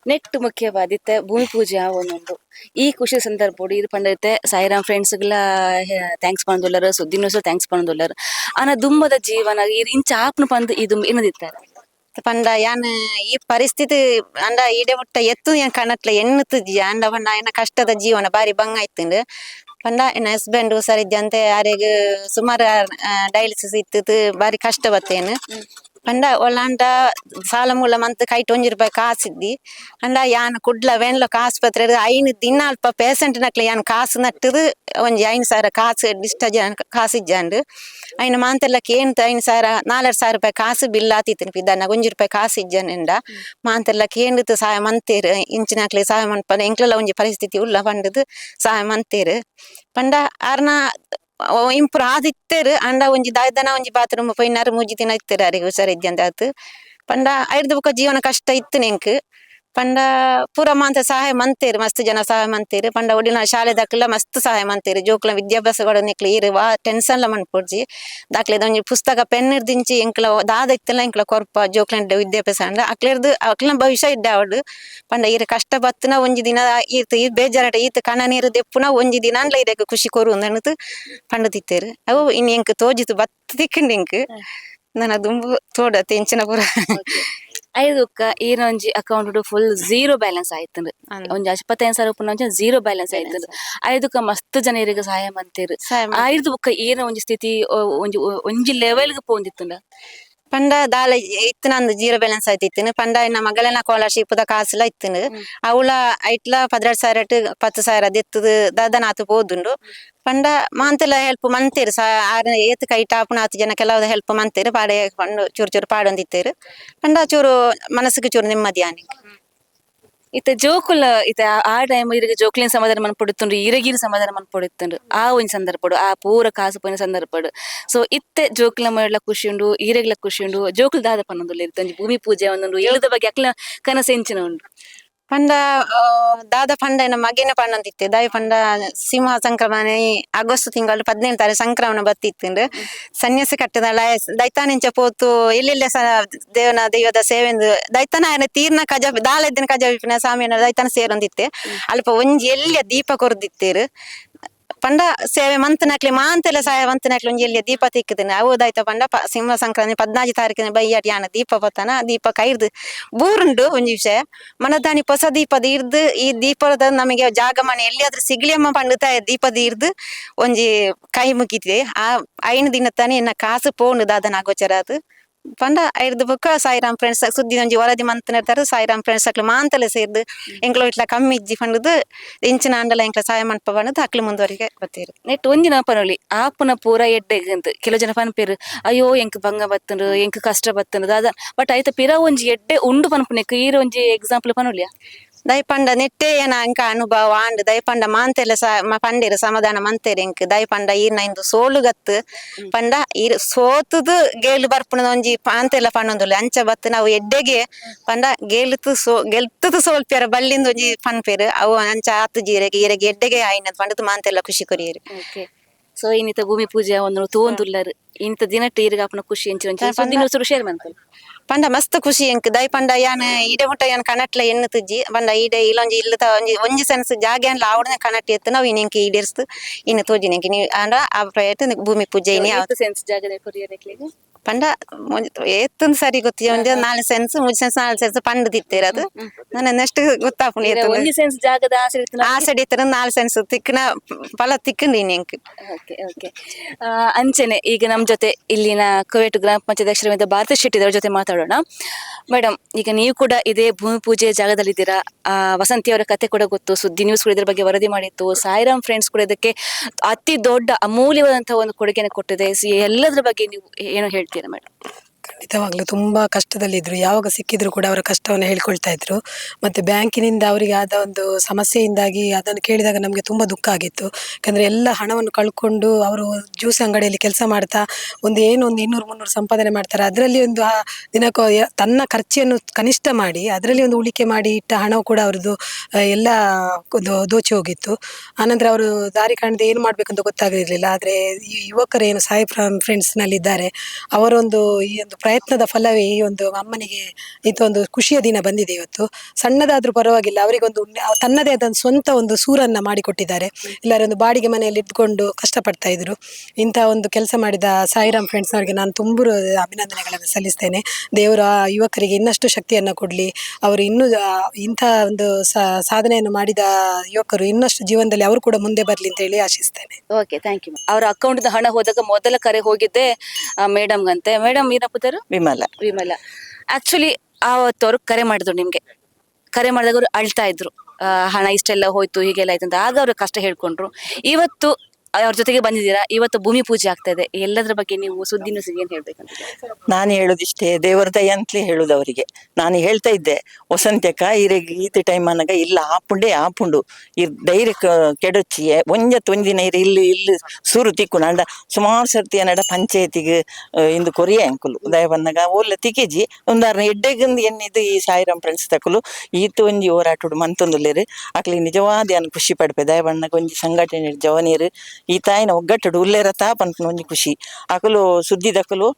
Speaker 6: ನೆಕ್ಸ್ಟ್ ಮುಖ್ಯವಾದಿತ್ತೆ ಭೂಮಿ ಪೂಜೆ ಒಂದೊಂದು. ಈ ಖುಷಿ ಸಂದರ್ಭ ಇದು ಪಂಡೈತೆ ಸಾಯಿರಾಮ್ ಫ್ರೆಂಡ್ಸ್ಗಳ ಥ್ಯಾಂಕ್ಸ್ ಪಂದುಲ್ಲರು ಸುದ್ದಿನೂ ಸಹ ಥ್ಯಾಂಕ್ಸ್ ಪಂದುಲ್ಲರು ಆನ ದುಂಬದ ಜೀವನ ಇಂಚ ಆಪ್ನ ಪಂದು ಇದು ಇನ್ನದಿತ್ತಾರೆ
Speaker 2: ಪಂಡ ಯಾನ್ ಈ ಪರಿಸ್ಥಿತಿ ಅಂಡ ಈಡೆ ಮುಟ್ಟ ಎತ್ತು ಏನ್ ಕಣಟ್ಲ ಎನ್ನುತ್ತಿದ್ಯಾ ಅಂಡ ಪಂಡ ಏನ ಕಷ್ಟದ ಜೀವನ ಬಾರಿ ಬಂಗ ಆಯ್ತಂಡ್. ಪಂಡ ಎನ್ನ ಹಸ್ಬೆಂಡ್ ಹುಷಾರಿದ್ದಂತೆ ಅರೆಗ್ ಸುಮಾರು ಡಯಾಲಿಸಿಸ್ ಇತ್ತು ಬಾರಿ ಕಷ್ಟ ಬತ್ತೇನು. ಪಂಡ ಒಳ್ಳಾಂಡ ಸಾಲ ಮೂಲ ಮಂತ್ ಕೈಟ್ ಒಂಜಿ ರೂಪಾಯಿ ಕಾಸಿದ್ದಿ ಅಂಡ ಯಾನ್ ಕುಡ್ಲ ವೆನ್ಲೊಕ್ ಆಸ್ಪತ್ರೆ ಐನ್ ದಿನ ಅಲ್ಪ ಪೇಷಂಟ್ ನಕ್ಲೆ ಯಾನ್ ಕಾಸು ನಟ್ಟದು ಒಂಜಿ ಐನ್ ಸಾವಿರ ಕಾಸು ಡಿಸ್ಚಾರ್ಜ್ ಕಾಸು ಇಜ್ಜಾಂಡ್ ಐನ್ ಮಾಂತೆಲ್ಲಕ್ಕೆ ಏನ್ ಐನ್ ಸಾವಿರ ನಾಲ್ಕು ಸಾವಿರ ರೂಪಾಯಿ ಕಾಸು ಬಿಲ್ ಆತಿತ್ತು ಪಿದ್ದನ್ನ ಒಂಜಿ ರೂಪಾಯಿ ಕಾಸು ಇಜ್ಜಾನೆಂಡ ಮಾಂತೆಲ್ಲಕ್ಕೆ ಏನಿತ್ತು ಸಹಾಯ ಮಂತೇರು ಇಂಚಿನಕ್ಲೆ ಸಹಾಯ ಮನ್ಪನ ಎಂಕ್ಲೆಲ್ಲ ಒಂಜಿ ಪರಿಸ್ಥಿತಿ ಉಲ್ಲ ಪಂಡದು ಸಹಾಯ ಮಂತೇರು ಪಂಡ ಆರ್ನ ಇಂಪ್ರೂವ್ ಆದಿತ್ತೇರು ಅಂಡ ಒಂಜಿ ದಾಯ್ದನ ಒಂಜಿ ಬಾತ್ರೂಮ್ ಪೋಯಿನಾರು ಮೂಜಿ ದಿನ ಇತ್ತೇರು ಅರಿಗೆ ಹುಷಾರಿದ್ದಂತ ಆತು ಪಂಡ ಐರ್ದ ಬುಕ್ಕ ಜೀವನ ಕಷ್ಟ ಇತ್ತು ನೆಂಕ್ ಪಂಡ ಪೂರ ಮಾಂತ ಸಹಾಯ ಮಂತೇರು ಮಸ್ತ್ ಜನ ಸಹಾಯ ಮಂತೇರು. ಪಂಡ ಒಡಿನ ಶಾಲೆ ದಾಖಲೆ ಮಸ್ತ್ ಸಹಾಯ ಮಂತೇರು. ಜೋಕ್ಲ ವಿದ್ಯಾಭ್ಯಾಸಗಳು ನಿಕ್ಲ ವಾ ಟೆನ್ಷನ್ ಲ ಮನ್ಪೊಡ್ಜಿ. ದಾಖಲೆ ಒಂಜಿ ಪುಸ್ತಕ ಪೆನ್ ದಿಂಚಿ ಎಂಕ್ಲ ದಾದ ಇತ್ತಲ್ಲ ಎಂಕ್ಲ ಕೊರ್ಪ ಜೋಕ್ಲ ವಿದ್ಯಾಭ್ಯಾಸ ಅಂಡ ಅಕ್ಲೆರ್ದು ಅಕ್ಲ ಭವಿಷ್ಯ ಇಡ್ಡ ಅವಡು ಪಂಡ ಇರ ಕಷ್ಟ ಬತ್ತುನ ಒಂಜಿ ದಿನ ಈತ ಈ ಬೇಜಾರಟ ಈತ್ ಕಣ ನೀರು ದೆಪ್ಪುನ ಒಂಜಿ ದಿನ ಅಂಡ್ಲ ಇದಕ್ಕೆ ಖುಷಿ ಕೊರು ಅನ್ನದು ಪಂಡ ತಿತ್ತೇರು. ಅವು ಇನ್ ಎಂಕ್ ತೋಜಿತು ಬತ್ತ ತಿಕ್ಕಂಡು ಎಂಕ್. ನನ್ನ ದುಂಬು ತೋಡ ತೆಂಚಿನ ಪೂರ.
Speaker 6: ಐದುಕ್ಕ ಈರೊಂಜಿ ಅಕೌಂಟ್ ಫುಲ್ ಜೀರೋ ಬ್ಯಾಲೆನ್ಸ್ ಆಯ್ತು
Speaker 2: ಒಂದು
Speaker 6: ಒಂಜಿ ಅಶ್ಪತ್ತೈದು ಸಾವಿರ ರೂಪಾಯಿ ಜೀರೋ ಬ್ಯಾಲೆನ್ಸ್ ಆಯ್ತು ಐದಕ್ಕ ಮಸ್ತ್ ಜನರಿಗೆ ಸಹಾಯ ಮಂತೇರು. ಐದು ಬುಕ್ಕ ಏನ ಒಂಜಿ ಸ್ಥಿತಿ ಒಂಜಿ ಒಂಜಿ ಲೆವೆಲ್ಗೆ ಪೋಂದಿತ್ತು
Speaker 2: ಪಂಡ ದಾಲ ಇತ್ತು ನಂದು ಜೀರೋ ಬ್ಯಾಲೆನ್ಸ್ ಆಯ್ತಿತ್ತು ಪಂಡ ಇನ್ನ ಮಗಳನ ಸ್ಕಾಲರ್ಶಿಪ್ ದ ಕಾಸುಲ ಇತ್ತು ಅವಳ ಐಟ್ಲ ಪದ್ನೆರಡು ಸಾವಿರ ಟು ಪತ್ತು ಸಾವಿರ ಎತ್ತದ ದಾದ ನಾತು ಪೋದುಂಡು. ಪಂಡ ಮಾಂತಲ ಹೆಲ್ಪ್ ಮಂತೇರು. ಸಾ ಆರ ಏತ್ ಕೈ ಟಾಪುನ ಹತ್ತು ಜನ ಕೆಲವು ಹೆಲ್ಪ್ ಮಂತೇರು. ಪಾಡೆ ಪಂಡು ಚೂರು ಚೂರು ಪಾಡೊಂದಿತ್ತೇರು. ಪಂಡ ಚೂರು ಮನಸ್ಸಿಗೆ ಚೂರು ನೆಮ್ಮದಿ ಆನೆ.
Speaker 6: ಇತ್ತ ಜೋಕುಲ, ಇತ್ತ ಆ ಟೈಮ್ ಇರಿಗೆ ಜೋಕುಲಿನ ಸಮಾಧಾನ ಮನ ಪಡುತ್ತುಂಡು ಇರಗಿನ ಸಮಾಧಾನ ಮನ ಪಡುತ್ತುಂಡು ಆ ಒಂಜಿ ಸಂದರ್ಭಡು ಆ ಪೂರ ಕಾಸು ಪೋಯಿನ ಸಂದರ್ಭಡು ಸೊ ಇತ್ತೆ ಜೋಕ್ಲ ಮಾಡಲ ಖುಷಿ ಉಂಡು ಈರೆಗ್ಲ ಖುಷಿ ಉಂಡು ಜೋಕುಲ್ ದಾದ ಪನ್ನೊಂದುಲ್ಲ ಇರ್ತಂಜಿ ಭೂಮಿ ಪೂಜೆ ಒಂದೊಂದು, ಇಳದ ಬಗ್ಗೆ ಅಕ್ಲ ಕನಸೆಂಚಿನ ಉಂಡು
Speaker 2: ಪಂಡ ದಾದ ಪಂಡ ಎನ್ನ ಮಗೇನ ಇತ್ತು ದಾಯಿ ಪಂಡ ಸಿಂಹ ಸಂಕ್ರಮಣ ಆಗಸ್ಟ್ ತಿಂಗಳ ಪದಿನೆಂಟು ತಾರೀಕು ಸಂಕ್ರಮಣ ಬತ್ತಿತ್ತುಂಡು ಸನ್ಯಾಸ ಕಟ್ಟದ ದೈತಾನಿಂಚ ಪೋತು, ಎಲ್ಲೆಲ್ಲ ಸ, ದೇವನ, ದೈವದ ಸೇವೆಂದು ದೈತನ ಆಯ್ನ ತೀರ್ನ ಕಜ ಕಜ ವಿಪಿನ ಸ್ವಾಮಿನ ದೈತನ ಸೇರೊಂದಿತ್ತೆ ಅಲ್ಪ ಒಂಜಿ ಎಲ್ಲಿಯ ದೀಪ ಕೊರ್ದಿತ್ತೇರು. ಪಂಡ ಸೇವೆ ಮಂತ್ನಕ್ಲೆ ಮಾಂತೆಲ ಸಹಾಯ ಮಂತನಕ್ಲೆ ಒಂಜಿ ಇಲ್ಲಿ ದೀಪ ತಿಕ್ಕದಿನ. ಅವದಾಯ್ತ ಪಂಡ ಸಿಂಹ ಸಂಕ್ರಾಂತಿ ಪದ್ನಾಜಿ ತಾರೀಕಿನ ಬೈಯಾಟಿ ಯಾಣ ದೀಪ ಬತ್ತನ. ದೀಪ ಕೈರ್ದು ಬೂರುಂಡು ಒಂಜಿ ವಿಷಯ. ಮನದಾನಿ ಹೊಸ ದೀಪದ ಇರ್ದು ಈ ದೀಪದ ನಮಗೆ ಜಾಗ ಮನೆ ಎಲ್ಲಿಯಾದ್ರೂ ಸಿಗ್ಲಿಯಮ್ಮ ಪಂಡುತ್ತ ದೀಪದ ಇರ್ದು ಒಂಜಿ ಕೈ ಮುಗಿತಿದೆ. ಆ ಐನ್ ದಿನ ತಾನೇ ಇನ್ನ ಕಾಸು ಪೋಂಡು ದಾದನ ಆಗೋಚರ ಅದು ಪಂಡ ಐರ್ದು ಬುಕ್ಕ ಸಾಯಿರಾಮ್ ಫ್ರೆಂಡ್ಸ್ ಸುದ್ದಿ ಒಂಜಿ ವರದಿ ಮಂತನಿರ್ತಾರೆ ಸಾಯಿರಾಮ್ ಫ್ರೆಂಡ್ಸ್ ಅಕ್ಲು ಮಾಂತಲೆ ಸೇರ್ದು ಎಂಕ್ಲು ಇಟ್ಲ ಕಮ್ಮಿ ಇಜ್ಜಿ ಪಂಡುದು ಇಂಚಿನ ಅಂಡಲ ಎಂಕ್ಲ ಸಹಾಯ ಮನ್ಪ ಪಂಡುದು ಅಕ್ಲು ಮುಂದುವರಿಗೆ ಗೊತ್ತಿರು
Speaker 6: ನೆಟ್ ಒಂದಿನ ಪನೊಲಿ ಆಪುನ ಪೂರ ಎಡ್ಡೆಗಂತ ಕೆಲವು ಜನ ಪನ್ಪೇರು ಅಯ್ಯೋ ಎಂಕ್ ಬಂಗ ಬತ್ತನು ಎಂಕ್ ಕಷ್ಟ ಬತ್ತನದು ದಾದ ಬಟ್ ಐತ ಪಿರ ಒಂಜಿ ಎಡ್ಡೆ ಉಂಡು ಪನ್ಪುನೆಕ್ ಈರ ಒಂಜಿ ಎಕ್ಸಾಂಪಲ್ ಪನೊಲಿಯಾ
Speaker 2: ದಯಪಂಡ ನೆಟ್ಟೆ ಏನ ಅಂಕ ಅನುಭವ ಆಂಡ್ ದೈಪಂಡ ಮಾಂತೆಲ ಸ ಮ- ಪಂಡೇರು ಸಮಾಧಾನ ಮಂತೇರು ಎಂಕ್ ದೈಪಂಡ ಈರ್ನ ಇಂದು ಸೋಲು ಗತ್ತು. ಪಂಡ ಈರ್ ಸೋತುದು ಗೇಲು ಬರ್ಪುನ ಒಂಜಿ ಮಾಂತೆಲ ಪಣ್ಣೊಂದುಲ್ಲ. ಅಂಚ ಬತ್ತು ನಾವು ಎಡ್ಡೆಗೆ ಪಂಡ ಗೇಲುತು ಸೋ ಗೆಲ್ತುದು ಸೋಲ್ಪೇರ ಬಲ್ಲಿಂದ ಒಂಜಿ ಪನ್ಪೇರು. ಅವು ಅಂಚ ಆತು ಜೀರೆಗೆ ಈರೆಗೆ ಎಡ್ಡೆಗೆ ಆಯ್ನದ್ ಪಂಡದು ಮಾಂತೆಲ್ಲ ಖುಷಿ ಕೊರಿಯರು.
Speaker 6: ಓಕೆ. ಸೊ ಇನ್ನಿತ ಭೂಮಿ ಪೂಜೆ ಒಂದು ತೂವೊಂದುಲ್ಲರ್ ಇಂತ ದಿನ ಟೀರ್ಗ ಆಪನ ಖುಷಿ ಎಂಚಿನ ಒಂಚೂರು. ಸುದ್ದಿ ನ್ಯೂಸ್ ಶೇರ್ ಮಾಡ್ಕೊಳ್ಳಿ
Speaker 2: ಪಂಡ ಮಸ್ತ್ ಖುಷಿ ಎಂಕ್ ದೈ ಪಂಡ ಯಾನ್ ಈಡೆ ಮುಟ್ಟ ಯಾನ್ ಕಣಟ್ಲ ಎನ್ನು ತುಜ್ಜಿ ಪಂಡ ಈಡೆ ಇಲ್ಲೊಂಜಿ ಇಲ್ಲದ ಒಂಜಿ ಒಂಜಿ ಸೆನ್ಸ್ ಜಾಗ ಅನ್ಲ ಆವಡನೆ ಕಣಟ್ ಎತ್ತು ನಾವು ಇನ್ನೆಂಕಿ ಈಡೇರ್ಸ್ತು. ಇನ್ನು ತೋಜಿನೆಂಕಿ ನೀವು ಅಂಡ ಆ ಪ್ರಯತ್ನ ಭೂಮಿ ಪೂಜೆ ಇನಿ
Speaker 6: ಸೆನ್ಸ್ ಜಾಗದ ಕೊರಿಯರ್
Speaker 2: ಪಂಡ ಏತ್ತೊಂದು ಸರಿ ಗೊತ್ತಿಲ್ಲ ಒಂದು ನಾಲ್ಕು ಸೆನ್ಸ್ ಮೂರು ಸೆನ್ಸ್ ನಾಲ್ಕು ಸೆನ್ಸ್ ಪಂಡ್ ಅದು ನಾನು ನೆಕ್ಸ್ಟ್ ಗೊತ್ತಾಪುಣಿ
Speaker 6: ಒಂದು ಸೆನ್ಸ್ ಜಾಗದ ಆಸೆ ಇರ್ತದೆ
Speaker 2: ಆ ಸೈಡ್ ಇತ್ತರ ನಾಲ್ಕು ಸೆನ್ಸ್ ತಿಕ್ಕನ ಫಲ ತಿಕ್ಕಂಡಿ ಎಂಕ್
Speaker 6: ಓಕೆ ಓಕೆ ಅಂಚೆನೆ ಈಗ ನಮ್ಮ ಜೊತೆ ಇಲ್ಲಿನ ಕುವೆಟ್ ಗ್ರಾಮ ಪಂಚಾಯತ್ ಅಧ್ಯಕ್ಷರಿಂದ ಭಾರತ ಶೆಟ್ಟಿ ಅವರ ಜೊತೆ ಮಾತಾಡೋಣ ಮೇಡಮ್ ಈಗ ನೀವು ಕೂಡ ಇದೇ ಭೂಮಿ ಪೂಜೆ ಜಾಗದಲ್ಲಿದ್ದೀರಾ? ಆ, ವಸಂತಿ ಅವರ ಕತೆ ಕೂಡ ಗೊತ್ತು. ಸುದ್ದಿ ನ್ಯೂಸ್ ಕೂಡ ಇದ್ರ ಬಗ್ಗೆ ವರದಿ ಮಾಡಿತ್ತು. ಸಾಯಿರಾಮ್ ಫ್ರೆಂಡ್ಸ್ ಕೂಡ ಇದಕ್ಕೆ ಅತಿ ದೊಡ್ಡ ಅಮೂಲ್ಯವಾದಂತಹ ಒಂದು ಕೊಡುಗೆನ ಕೊಟ್ಟಿದೆ. ಎಲ್ಲದರ ಬಗ್ಗೆ ನೀವು ಏನು ಹೇಳ್ತೀರಾ? ಮೇಡಮ್
Speaker 8: ಖಂಡಿತವಾಗ್ಲೂ ತುಂಬಾ ಕಷ್ಟದಲ್ಲಿದ್ರು. ಯಾವಾಗ ಸಿಕ್ಕಿದ್ರು ಕೂಡ ಅವರ ಕಷ್ಟವನ್ನು ಹೇಳ್ಕೊಳ್ತಾ ಇದ್ರು. ಮತ್ತೆ ಬ್ಯಾಂಕಿನಿಂದ ಅವರಿಗೆ ಆದ ಒಂದು ಸಮಸ್ಯೆಯಿಂದಾಗಿ ಅದನ್ನು ಕೇಳಿದಾಗ ನಮಗೆ ತುಂಬಾ ದುಃಖ ಆಗಿತ್ತು. ಯಾಕಂದ್ರೆ ಎಲ್ಲ ಹಣವನ್ನು ಕಳ್ಕೊಂಡು ಅವರು ಜ್ಯೂಸ್ ಅಂಗಡಿಯಲ್ಲಿ ಕೆಲಸ ಮಾಡ್ತಾ ಒಂದು ಏನು ಒಂದು ಇನ್ನೂರು, ಮುನ್ನೂರು ಸಂಪಾದನೆ ಮಾಡ್ತಾರೆ. ಅದರಲ್ಲಿ ಒಂದು ಆ ದಿನಕ್ಕೂ ತನ್ನ ಖರ್ಚಿಯನ್ನು ಕನಿಷ್ಠ ಮಾಡಿ, ಅದರಲ್ಲಿ ಒಂದು ಉಳಿಕೆ ಮಾಡಿ ಇಟ್ಟ ಹಣವು ಕೂಡ ಅವ್ರದ್ದು ಎಲ್ಲ ದೋಚಿ ಹೋಗಿತ್ತು. ಆನಂತರ ಅವರು ದಾರಿ ಕಾಣದೆ ಏನು ಮಾಡ್ಬೇಕಂತ ಗೊತ್ತಾಗಿರಲಿಲ್ಲ ಆದ್ರೆ ಈ ಯುವಕರು ಏನು, ಸಾಯಿ ಫ್ರೆಂಡ್ಸ್ನಲ್ಲಿ ಇದ್ದಾರೆ ಅವರೊಂದು ಈ ಒಂದು ಪ್ರಯತ್ನದ ಫಲವೇ ಈ ಒಂದು ಅಮ್ಮನಿಗೆ ಇದೊಂದು ಖುಷಿಯ ದಿನ ಬಂದಿದೆ ಇವತ್ತು. ಸಣ್ಣದಾದ್ರೂ ಪರವಾಗಿಲ್ಲ, ಅವರಿಗೊಂದು ತನ್ನದೇ ಆದ ಸ್ವಂತ ಒಂದು ಸೂರನ್ನ ಮಾಡಿಕೊಟ್ಟಿದ್ದಾರೆ. ಎಲ್ಲರೂ ಒಂದು ಬಾಡಿಗೆ ಮನೆಯಲ್ಲಿ ಇದ್ಕೊಂಡು ಕಷ್ಟಪಡ್ತಾ ಇದ್ರು. ಇಂಥ ಒಂದು ಕೆಲಸ ಮಾಡಿದ ಸಾಯಿರಾಮ್ ಫ್ರೆಂಡ್ಸ್ ಅವರಿಗೆ ನಾನು ತುಂಬ ಅಭಿನಂದನೆಗಳನ್ನು ಸಲ್ಲಿಸ್ತೇನೆ. ದೇವರು ಆ ಯುವಕರಿಗೆ ಇನ್ನಷ್ಟು ಶಕ್ತಿಯನ್ನು ಕೊಡಲಿ. ಅವರು ಇನ್ನೂ ಇಂಥ ಒಂದು ಸಾಧನೆಯನ್ನು ಮಾಡಿದ ಯುವಕರು ಇನ್ನಷ್ಟು ಜೀವನದಲ್ಲಿ ಅವರು ಕೂಡ ಮುಂದೆ ಬರಲಿ ಅಂತ ಹೇಳಿ ಆಶಿಸ್ತೇನೆ.
Speaker 6: ಓಕೆ ಥ್ಯಾಂಕ್ ಯು ಅವರ ಅಕೌಂಟ್ ಹಣ ಹೋದಾಗ ಮೊದಲ ಕರೆ ಹೋಗಿದ್ದೆ ಮೇಡಮ್ಗಂತೆ ಮೇಡಮ್ ಏನಪ್ಪದರು
Speaker 9: ವಿಮಲ.
Speaker 6: ವಿಮಲ. ಆಕ್ಚುಲಿ ಆವತ್ತು ಅವ್ರು ಕರೆ ಮಾಡಿದ್ರು ನಿಮ್ಗೆ. ಕರೆ ಮಾಡಿದಾಗ ಅವ್ರು ಅಳ್ತಾ ಇದ್ರು. ಆ, ಹಣ ಇಷ್ಟೆಲ್ಲ ಹೋಯ್ತು ಹೀಗೆಲ್ಲ ಆಯ್ತು ಅಂತ. ಆಗ ಅವ್ರ ಕಷ್ಟ ಹೇಳ್ಕೊಂಡ್ರು. ಇವತ್ತು ಅವ್ರ ಜೊತೆಗೆ ಬಂದಿದ್ದೀರಾ? ಇವತ್ತು ಭೂಮಿ ಪೂಜೆ ಆಗ್ತಾ ಇದೆ. ಎಲ್ಲದ್ರ ಬಗ್ಗೆ ನೀವು ಸುದ್ದಿ ಸಿಗಿ ಏನ್ ಹೇಳ್ಬೇಕಂತ
Speaker 9: ನಾನು ಹೇಳುದಿಷ್ಟೇ, ದೇವರ ದಯ ಅಂತಲೇ ಹೇಳುದು ಅವರಿಗೆ. ನಾನು ಹೇಳ್ತಾ ಇದ್ದೆ ವಸಂತ್ಯಕ ಇರೆಗ್ ಈತ ಟೈಮ್ ಅನ್ನಗ ಇಲ್ಲ ಆಪುಂಡೆ ಆಪುಂಡು ಇರ್ ಧೈರ್ಯ ಕೆಡಚಿ ಒಂಜತ್ ಒಂದಿನ ಇರು, ಇಲ್ಲಿ ಇಲ್ಲಿ ಸೂರು ತಿಕ್ಕು ನಡ ಸುಮಾರು ಸರ್ತಿ ನಡ ಪಂಚಾಯತಿಗೆ ಇಂದು ಕೊರಿಯ ಅಂಕುಲು ದಯ ಬಂದಾಗ ಓಲ್ಲ ತಿಕ್ಕಿಜಿ ಒಂದಾರ ಎಡ್ಡೆಗಿಂದ ಎನ್ನಿದ್ದು ಈ ಸಾಯಿರಾಮ್ ಫ್ರೆಂಡ್ಸ್ ತಕುಲು, ಈತ ಒಂಜಿ ಹೋರಾಟುಡು ಮಂತೊಂದುಲ್ಲೇರು. ಅಕ್ಲಿ ನಿಜವಾದ ಏನು ಖುಷಿ ಪಡ್ಪೆ ದಯ ಒಂಜಿ ಸಂಘಟನೆ ಜವನಿಯರು ಈ ತಾಯಿನ ಒಗ್ಗಟ್ಟು ಉಲ್ಲೇರ ತಾಪ ಅಂತ ಒಂಜಿ ಖುಷಿ. ಅಕಲು ಸುದ್ದಿ ದಕಲು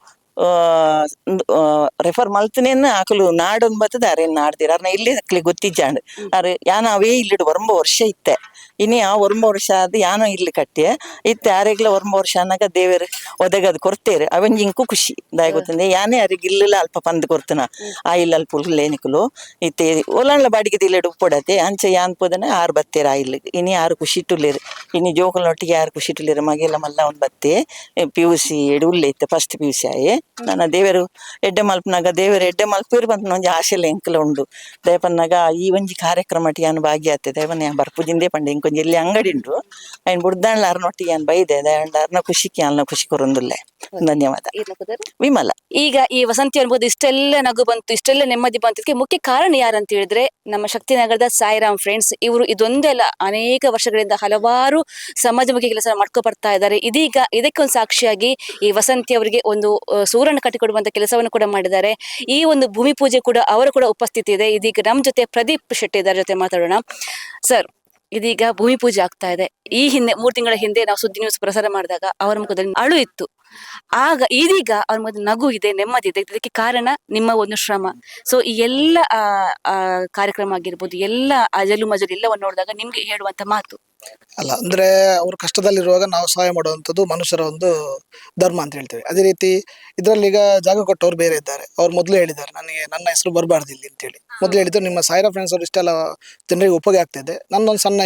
Speaker 9: ರೆಫರ್ ಮಲ್ತನೇನ ಆಕಲು ನಾಡೊಂದು ಬತ್ತದ ಅರೆ ನಾಡ್ದಿರ. ಅರ್ನ ಇಲ್ಲಿ ಅಕ್ಲಿ ಗೊತ್ತಿಜ್ಜಾಂಡ್. ಅರೆ ಯಾನ ಅವೇ ಇಲ್ಲಿಡು ವರ್ಮ ವರ್ಷ ಇತ್ತೆ. ಯಾವ ಒರಂಬ ವರ್ಷ ಆದ್ ಯಾನೋ ಇರ್ಲಿ ಕಟ್ಟೆ. ಇತ್ತೆ ಆರೆಗ್ಲ ಒರಂಬ ವರ್ಷ ಅನ್ನಾಗ ದೇವರ ಒದಗದ್ ಕೊರ್ತೇರು ಅವನ್ ಇಂಕು ಖುಷಿ. ದಾಯ ಗೊತ್ತಂದೆ ಯಾನೇ ಯಾರಿಗೆ ಇಲ್ಲಿಲ್ಲ ಅಲ್ಪ ಪಂದ್ ಕೊರ್ತನ ಆ ಇಲ್ಲ ಅಲ್ಪ ಲೇನಿಕಲು ಇತ್ತೆ ಒಲಂಡ್ಲ ಬಾಡಿಗೆ ದಿಲ್ಲೆಡು ಉಪ್ಪಡತೆ ಅಂಚೆ ಯಾನ್ ಪೋದನ ಆರು ಬತ್ತೇರ ಆ ಇಲ್ಲಿ. ಇನಿ ಖುಷಿ ಟುಲ್ಲೇರು ಇನಿ ಜೋಕಲ್ನೊಟ್ಟಿಗೆ ಯಾರು ಖುಷಿ ಟುಲ್ಲೇರು ಮಗೆಲ್ಲ ಮಲ್ಲ ಒಂದು ಬತ್ತೆ. ಪಿ ಯು ಸಿ ಎಡು ಇತ್ತೆ. ಫಸ್ಟ್ ಪಿ ಯು ಸಿ ಆಯೆ. ನನ್ನ ದೇವರು ಎಡ್ಡೆ ಮಲ್ಪನಾಗ ದೇವರು ಎಡ್ಡೆ ಮಲ್ಪಿರು ಬಂತ ಒಂಜಿ ಆಶೆಲ್ಲ ಎಂಕಲ ಉಂಡು. ದಯಪನ್ನಾಗ ಈ ಒಂಜಿ ಕಾರ್ಯಕ್ರಮ ಯಾನು ಭಾಗಿಯಾತೆ ದಯಪನ್ನ ಬರ್ಪುಜಿಂದೇ ಪಂಡೆ ಇಂಕೊಂಜಿ ಇಲ್ಲಿ ಅಂಗಡಿ ಉಂಡು ಲಾರ್ ಬುಡ್ದಾಣ್ಲ ಅರ್ನೊಟ್ಟಿಗೆ ಯಾನ್ ಬೈದೆ ದಯಂಡ ಖುಷಿ ಖುಷಿಗೆ ಅಲ್ಲ ಖುಷಿ ಕೊರೊಂದುಲ್ಲೆ. ಧನ್ಯವಾದ. ವಿಮಲ.
Speaker 6: ಈಗ ಈ ವಸಂತಿ ಅನ್ಬೋದು ಇಷ್ಟೆಲ್ಲ ನಗು ಬಂತು ಇಷ್ಟೆಲ್ಲ ನೆಮ್ಮದಿ ಬಂತ. ಇದಕ್ಕೆ ಮುಖ್ಯ ಕಾರಣ ಯಾರಂತ ಹೇಳಿದ್ರೆ ನಮ್ಮ ಶಕ್ತಿನಗರದ ಸಾಯಿರಾಮ್ ಫ್ರೆಂಡ್ಸ್. ಇವರು ಇದೊಂದೆಲ್ಲ ಅನೇಕ ವರ್ಷಗಳಿಂದ ಹಲವಾರು ಸಮಾಜಮುಖಿ ಕೆಲಸ ಮಾಡ್ಕೊ ಬರ್ತಾ ಇದ್ದಾರೆ. ಇದೀಗ ಇದಕ್ಕೆ ಒಂದು ಸಾಕ್ಷಿಯಾಗಿ ಈ ವಸಂತಿ ಅವರಿಗೆ ಒಂದು ಸೂರನ್ನು ಕಟ್ಟಿಕೊಡುವಂತ ಕೆಲಸವನ್ನು ಕೂಡ ಮಾಡಿದ್ದಾರೆ. ಈ ಒಂದು ಭೂಮಿ ಪೂಜೆ ಕೂಡ ಅವರು ಕೂಡ ಉಪಸ್ಥಿತಿ ಇದೆ. ಇದೀಗ ನಮ್ಮ ಜೊತೆ ಪ್ರದೀಪ್ ಶೆಟ್ಟಿ ಇದರ ಜೊತೆ ಮಾತಾಡೋಣ. ಸರ್ ಇದೀಗ ಭೂಮಿ ಪೂಜೆ ಆಗ್ತಾ ಇದೆ. ಈ ಹಿಂದೆ, ಮೂರು ತಿಂಗಳ ಹಿಂದೆ ನಾವು ಸುದ್ದಿ ನ್ಯೂಸ್ ಪ್ರಸಾರ ಮಾಡಿದಾಗ ಅವರ ಮುಖದಲ್ಲಿ ಅಳು ಇತ್ತು. ಆಗ ಇದೀಗ ಅವ್ರ ಮೊದಲು ನಗು ಇದೆ ನೆಮ್ಮದಿ ಇದೆ. ಇದಕ್ಕೆ ಕಾರಣ ನಿಮ್ಮ ಒಂದು ಶ್ರಮ. ಸೊ ಈ ಎಲ್ಲ ಕಾರ್ಯಕ್ರಮ ಆಗಿರ್ಬೋದು ಎಲ್ಲ ಅಜಲು ಮಜಲು ಎಲ್ಲವನ್ನು ನೋಡಿದಾಗ ನಿಮ್ಗೆ ಹೇಳುವಂತ ಮಾತು.
Speaker 3: ಅಲ್ಲ ಅಂದ್ರೆ ಅವರು ಕಷ್ಟದಲ್ಲಿರುವಾಗ ನಾವು ಸಹಾಯ ಮಾಡುವಂಥದ್ದು ಮನುಷ್ಯರ ಒಂದು ಧರ್ಮ ಅಂತ ಹೇಳ್ತೇವೆ. ಅದೇ ರೀತಿ ಇದರಲ್ಲಿ ಈಗ ಜಾಗ ಕೊಟ್ಟವ್ರು ಬೇರೆ ಇದ್ದಾರೆ. ಅವ್ರು ಮೊದಲು ಹೇಳಿದ್ದಾರೆ ನನಗೆ ನನ್ನ ಹೆಸರು ಬರಬಾರ್ದು ಇಲ್ಲಿ ಅಂತೇಳಿ ಮೊದಲು ಹೇಳಿದ್ರು ನಿಮ್ಮ ಸಾಯಿರಾ ಫ್ರೆಂಡ್ಸ್ ಅವರು ಇಷ್ಟೆಲ್ಲ ಜನರಿಗೆ ಉಪಯೋಗ ಆಗ್ತಿದೆ ನನ್ನೊಂದು ಸಣ್ಣ